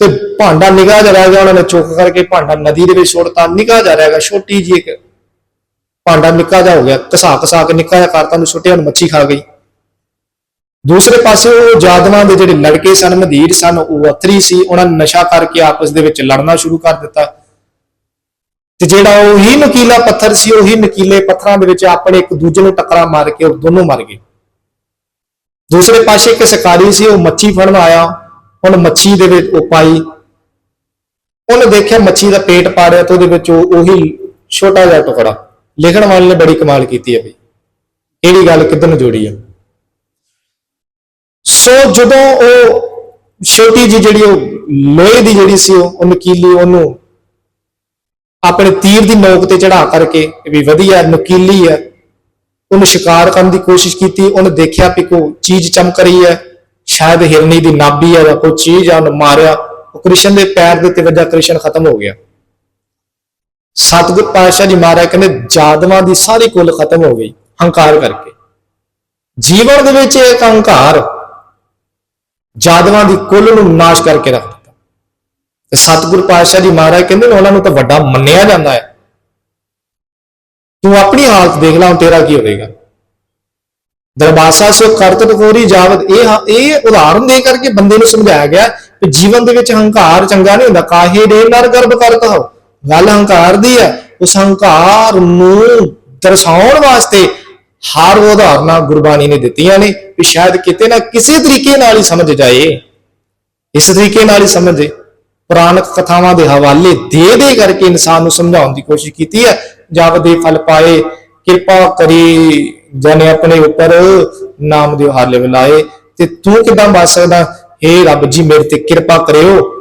ਤੇ ਭਾਂਡਾ ਨਿਗਾਹ ਜਾ ਰਹਿ ਗਿਆ ਉਹਨਾਂ ਨੇ ਚੁੱਕ ਕਰਕੇ ਭਾਂਡਾ ਨਦੀ ਦੇ ਵਿੱਚ ਸੁੱਟਤਾ ਨਿਗਾਹ ਜਾ ਰਹਿ ਗਿਆ ਛੋਟੀ ਜੀ ਇੱਕ ਭਾਂਡਾ ਨਿੱਕਾ ਜਾ ਹੋ ਗਿਆ, ਘਸਾ ਘਸਾ ਕੇ ਨਿੱਕਾ ਜਿਹਾ ਕਰਤਾ ਨੂੰ ਸੁੱਟਿਆ ਨੂੰ ਮੱਛੀ ਖਾ ਗਈ। ਦੂਸਰੇ ਪਾਸੇ ਉਹ ਜਾਦਵਾਂ ਦੇ ਜਿਹੜੇ ਲੜਕੇ ਸਨ, ਮਧੀਰ ਸਨ, ਉਹ ਅਥਰੀ ਸੀ, ਉਹਨਾਂ ਨੇ ਨਸ਼ਾ ਕਰਕੇ ਆਪਸ ਦੇ ਵਿੱਚ ਲੜਨਾ ਸ਼ੁਰੂ ਕਰ ਦਿੱਤਾ। ਤੇ ਜਿਹੜਾ ਉਹੀ ਨਕੀਲਾ ਪੱਥਰ ਸੀ, ਉਹੀ ਨਕੀਲੇ ਪੱਥਰਾਂ ਦੇ ਵਿੱਚ ਆਪਣੇ ਇੱਕ ਦੂਜੇ ਨੂੰ ਟੱਕਰਾ ਮਾਰ ਕੇ ਉਹ ਦੋਨੋਂ ਮਰ ਗਏ। ਦੂਸਰੇ ਪਾਸੇ ਇੱਕ ਸ਼ਿਕਾਰੀ ਸੀ, ਉਹ ਮੱਛੀ ਫੜਨ ਆਇਆ। ਹੁਣ ਮੱਛੀ ਦੇ ਵਿੱਚ ਉਹ ਪਾਈ। ਉਹਨੇ ਦੇਖਿਆ ਮੱਛੀ ਦਾ ਪੇਟ ਪਾੜਿਆ ਤੇ ਉਹਦੇ ਵਿੱਚ ਉਹ- ਉਹੀ ਛੋਟਾ ਜਿਹਾ ਟੁਕੜਾ। ਲਿਖਣ ਵਾਲੇ ਨੇ ਬੜੀ ਕਮਾਲ ਕੀਤੀ ਹੈ ਬਈ। ਕਿਹੜੀ ਗੱਲ, ਕਿੱਧਰ ਨੂੰ ਜੋੜੀ ਹੈ ਸੋ ਜਦੋਂ ਉਹ ਛੋਟੀ ਜੀ ਜਿਹੜੀ ਉਹ ਲੋਹੇ ਦੀ ਜਿਹੜੀ ਸੀ ਉਹ ਉਹ ਨਕੀਲੀ ਉਹਨੂੰ ਆਪਣੇ ਤੀਰ ਦੀ ਨੋਕ ਤੇ ਚੜਾ ਕਰਕੇ ਵੀ ਵਧੀਆ ਨਕੀਲੀ ਹੈ। ਉਹਨੂੰ ਸ਼ਿਕਾਰ ਕਰਨ ਦੀ ਕੋਸ਼ਿਸ਼ ਕੀਤੀ। ਉਹਨੇ ਦੇਖਿਆ ਕਿ ਕੋਈ ਚੀਜ਼ ਚਮਕ ਰਹੀ ਹੈ। ਸ਼ਾਇਦ ਹਿਰਨੀ ਦੀ ਨਾਭੀ ਹੈ ਜਾਂ ਕੋਈ ਚੀਜ਼ ਆ, ਉਹਨੂੰ ਮਾਰਿਆ। ਉਹ ਕ੍ਰਿਸ਼ਨ ਦੇ ਪੈਰ ਦੇ ਉੱਤੇ ਵੱਜਾ, ਕ੍ਰਿਸ਼ਨ ਖਤਮ ਹੋ ਗਿਆ। ਸਤਿਗੁਰ ਪਾਤਸ਼ਾਹ ਜੀ ਮਹਾਰਾਜ ਕਹਿੰਦੇ, ਜਾਦਵਾਂ ਦੀ ਸਾਰੀ ਕੁੱਲ ਖਤਮ ਹੋ ਗਈ, ਹੰਕਾਰ ਕਰਕੇ। ਜੀਵਨ ਦੇ ਵਿੱਚ ਇੱਕ ਹੰਕਾਰ, ਜਾਦਵਾਂ ਦੀ ਕੁੱਲ ਨੂੰ ਨਾਸ਼ ਕਰਕੇ ਰੱਖ ਦਿੱਤਾ। ਤੇ ਸਤਿਗੁਰ ਪਾਤਸ਼ਾਹ ਜੀ ਮਹਾਰਾਜ ਕਹਿੰਦੇ ਨੇ, ਉਹਨਾਂ ਨੂੰ ਤਾਂ ਵੱਡਾ ਮੰਨਿਆ ਜਾਂਦਾ ਹੈ। ਤੂੰ ਆਪਣੀ ਹਾਲਤ ਦੇਖ ਲੈ, ਹੁਣ ਤੇਰਾ ਕੀ ਹੋਵੇਗਾ? ਦਰਬਾਸਾ ਸੋ ਕਰਤ ਕੋਰੀ ਜਾਵਤ, ਇਹ ਇਹ ਉਦਾਹਰਨ ਦੇ ਕਰਕੇ ਬੰਦੇ ਨੂੰ ਸਮਝਾਇਆ ਗਿਆ ਕਿ ਜੀਵਨ ਦੇ ਵਿੱਚ ਹੰਕਾਰ ਚੰਗਾ ਨਹੀਂ ਹੁੰਦਾ। ਕਾਹੇ ਦੇ ਨਰ ਗਰਭ ਕਰਤ ਹੋ? ਗੱਲ ਹੰਕਾਰ ਦੀ ਹੈ। ਉਸ ਹੰਕਾਰ ਨੂੰ ਦਰਸਾਉਣ ਵਾਸਤੇ ਹਰ ਉਦਾਹਰਨਾਂ ਗੁਰਬਾਣੀ ਨੇ ਦਿੱਤੀਆਂ ਨੇ ਵੀ ਸ਼ਾਇਦ ਕਿਤੇ ਨਾ ਕਿਸੇ ਤਰੀਕੇ ਨਾਲ ਹੀ ਸਮਝ ਜਾਏ। ਇਸ ਤਰੀਕੇ ਨਾਲ ਹੀ ਸਮਝੇ ਪੁਰਾਣਕ ਕਥਾਵਾਂ ਦੇ ਹਵਾਲੇ ਦੇ ਦੇ ਕਰਕੇ ਇਨਸਾਨ ਨੂੰ ਸਮਝਾਉਣ ਦੀ ਕੋਸ਼ਿਸ਼ ਕੀਤੀ ਹੈ। ਜਬ ਦੇ ਫਲ ਪਾਏ, ਕਿਰਪਾ ਕਰੀ ਜਨੇ ਆਪਣੇ ਉੱਪਰ ਨਾਮ ਦੇ ਹਾਲੇ ਲਾਏ ਤੇ ਤੂੰ ਕਿਦਾਂ ਬਚ ਸਕਦਾ? ਏ ਰੱਬ ਜੀ, ਮੇਰੇ ਤੇ ਕਿਰਪਾ ਕਰਿਓ।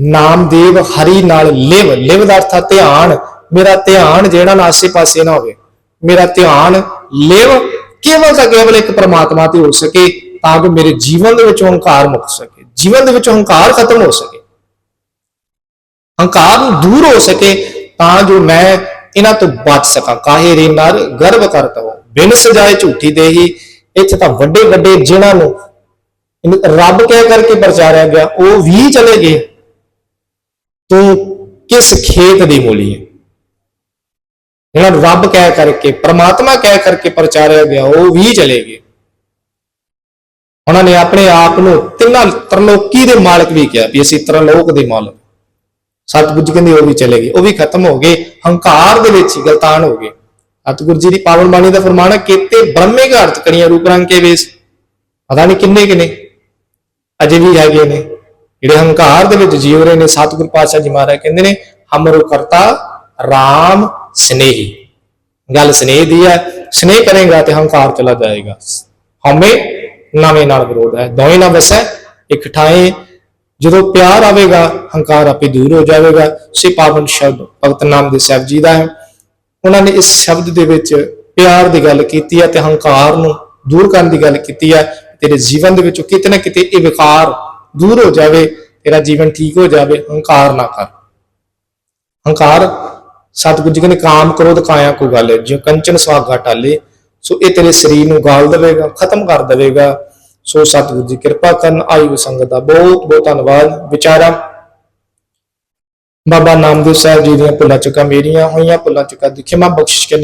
ਨਾਮਦੇਵ ਹਰੀ ਨਾਲ ਲਿਵ ਲਿਵ ਦਾ ਅਰਥ ਹੈ ਧਿਆਨ। ਮੇਰਾ ਧਿਆਨ ਜਿਹੜਾ ਨਾ ਆਸੇ-ਪਾਸੇ ਨਾ ਹੋਵੇ। ਮੇਰਾ ਧਿਆਨ ਲਿਵ, ਕੇਵਲ ਤਾਂ ਕੇਵਲ ਇੱਕ ਪ੍ਰਮਾਤਮਾ ਤੇ ਹੋ ਸਕੇ ਤਾਂ ਕਿ ਮੇਰੇ ਜੀਵਨ ਦੇ ਵਿੱਚੋਂ ਹੰਕਾਰ ਮੁੱਕ ਸਕੇ। ਜੀਵਨ ਦੇ ਵਿੱਚ ਹੰਕਾਰ ਖਤਮ ਹੋ ਸਕੇ। ਹੰਕਾਰ ਨੂੰ ਦੂਰ ਹੋ ਸਕੇ ਤਾਂ ਜੋ ਮੈਂ ਇਹਨਾਂ ਤੋਂ ਬਚ ਸਕਾਂ। ਕਾਹੇ ਰੇ ਨਰ ਗਰਭ ਕਰਤ ਹੋ ਬਿਨ ਸਜਾਏ ਝੂਠੀ ਦੇਹੀ, ਇੱਥੇ ਤਾਂ ਵੱਡੇ ਵੱਡੇ ਜਿਨ੍ਹਾਂ ਨੂੰ ਰੱਬ ਕਹਿ ਕਰਕੇ ਪ੍ਰਚਾਰਿਆ ਗਿਆ, ਉਹ ਵੀ ਚਲੇ ਗਏ। ਤੂੰ ਕਿਸ ਖੇਤ ਦੀ ਮੂਲੀ ਹੈ ਇਹਨਾਂ ਨੂੰ ਰੱਬ ਕਹਿ ਕਰਕੇ, ਪ੍ਰਮਾਤਮਾ ਕਹਿ ਕਰਕੇ ਪ੍ਰਚਾਰਿਆ ਗਿਆ, ਉਹ ਵੀ ਚਲੇ ਗਏ। ਉਹਨਾਂ ਨੇ ਆਪਣੇ ਆਪ ਨੂੰ ਤਿੰਨਾਂ ਤਰਲੋਕੀ ਦੇ ਮਾਲਕ ਵੀ ਕਿਹਾ ਵੀ ਅਸੀਂ ਤਰਲੋਕ ਦੇ ਮਾਲਕ। ਸਤਿਗੁਰੂ ਜੀ ਕਹਿੰਦੇ, ਉਹ ਵੀ ਚਲੇ ਗਏ, ਉਹ ਵੀ ਖਤਮ ਹੋ ਗਏ, ਹੰਕਾਰ ਦੇ ਵਿੱਚ ਹੀ ਗਲਤਾਨ ਹੋ ਗਏ। ਸਤਿਗੁਰੂ ਜੀ ਦੀ ਪਾਵਨ ਬਾਣੀ ਦਾ ਫਰਮਾਨ ਹੈ, ਕੀਤੇ ਬ੍ਰਹਮੇ ਘਰ ਚ ਰੂਪ ਰੰਗ ਕੇ ਵੇਸ। ਪਤਾ ਨਹੀਂ ਕਿੰਨੇ ਕਿੰਨੇ ਅਜੇ ਵੀ ਹੈਗੇ ਨੇ, ਜਿਹੜੇ ਹੰਕਾਰ ਦੇ ਵਿੱਚ ਜੀਵ ਰਹੇ ਨੇ, ਸਤਿਗੁਰ ਪਾਤਸ਼ਾਹ ਜੀ ਮਹਾਰਾਜ ਕਹਿੰਦੇ ਨੇ, ਹਮਰੋ ਕਰਤਾ RAM ਸਨੇਹੀ। ਗੱਲ ਸਨੇਹ ਦੀ ਹੈ, ਸਨੇਹ ਕਰੇਗਾ ਤੇ ਹੰਕਾਰ ਚਲਾ ਜਾਏਗਾ। ਹਮੇ ਨਵੇਂ ਨਾਲ ਵਿਰੋਧ ਹੈ, ਦੋਵੇਂ ਨਾ ਵਸੈ ਇੱਕ ਠਾਏ ਜਦੋਂ ਪਿਆਰ ਆਵੇਗਾ, ਹੰਕਾਰ ਆਪੇ ਦੂਰ ਹੋ ਜਾਵੇਗਾ। ਸੇ ਪਾਵਨ ਸ਼ਬਦ, ਭਗਤ ਨਾਮ ਦੇ ਸਾਹਿਬ ਜੀ ਦਾ ਹੈ। ਉਹਨਾਂ ਨੇ ਇਸ ਸ਼ਬਦ ਦੇ ਵਿੱਚ ਪਿਆਰ ਦੀ ਗੱਲ ਕੀਤੀ ਹੈ ਤੇ ਹੰਕਾਰ ਨੂੰ ਦੂਰ ਕਰਨ ਦੀ ਗੱਲ ਕੀਤੀ ਹੈ। ਤੇਰੇ ਜੀਵਨ ਦੇ ਵਿੱਚੋਂ ਕਿਤੇ ਨਾ ਕਿਤੇ ਇਹ ਵਿਕਾਰ ਦੂਰ ਹੋ ਜਾਵੇ, ਤੇਰਾ ਜੀਵਨ ਠੀਕ ਹੋ ਜਾਵੇ, ਹੰਕਾਰ ਨਾ ਕਰ। ਹੰਕਾਰ, ਸਤਿਗੁਰੂ ਜੀ ਕਹਿੰਦੇ, ਕਾਮ ਕ੍ਰੋਧ ਕਾਇਆ ਕੋ ਗੱਲ ਜਿਉ ਕੰਚਨ ਸੁਹਾਗਾ ਟਾਲੇ, ਸੋ ਇਹ ਤੇਰੇ ਸਰੀਰ ਨੂੰ ਗਾਲ ਦੇਵੇਗਾ, ਖਤਮ ਕਰ ਦੇਵੇਗਾ। ਸੋ ਸਤਿਗੁਰੂ ਜੀ ਕਿਰਪਾ ਕਰਨ ਆਈ ਸੰਗਤ ਦਾ ਬਹੁਤ ਬਹੁਤ ਧੰਨਵਾਦ। ਵਿਚਾਰਾ ਬਾਬਾ ਨਾਮਦੇਵ ਸਾਹਿਬ ਜੀ ਦੀਆਂ ਭੁੱਲਾਂ ਚੁੱਕਾਂ, ਮੇਰੀਆਂ ਹੋਈਆਂ ਭੁੱਲਾਂ ਚੁੱਕਾ ਦੀ ਖਿਮਾ ਬਖਸ਼ਿਸ਼ ਕਰਨੀ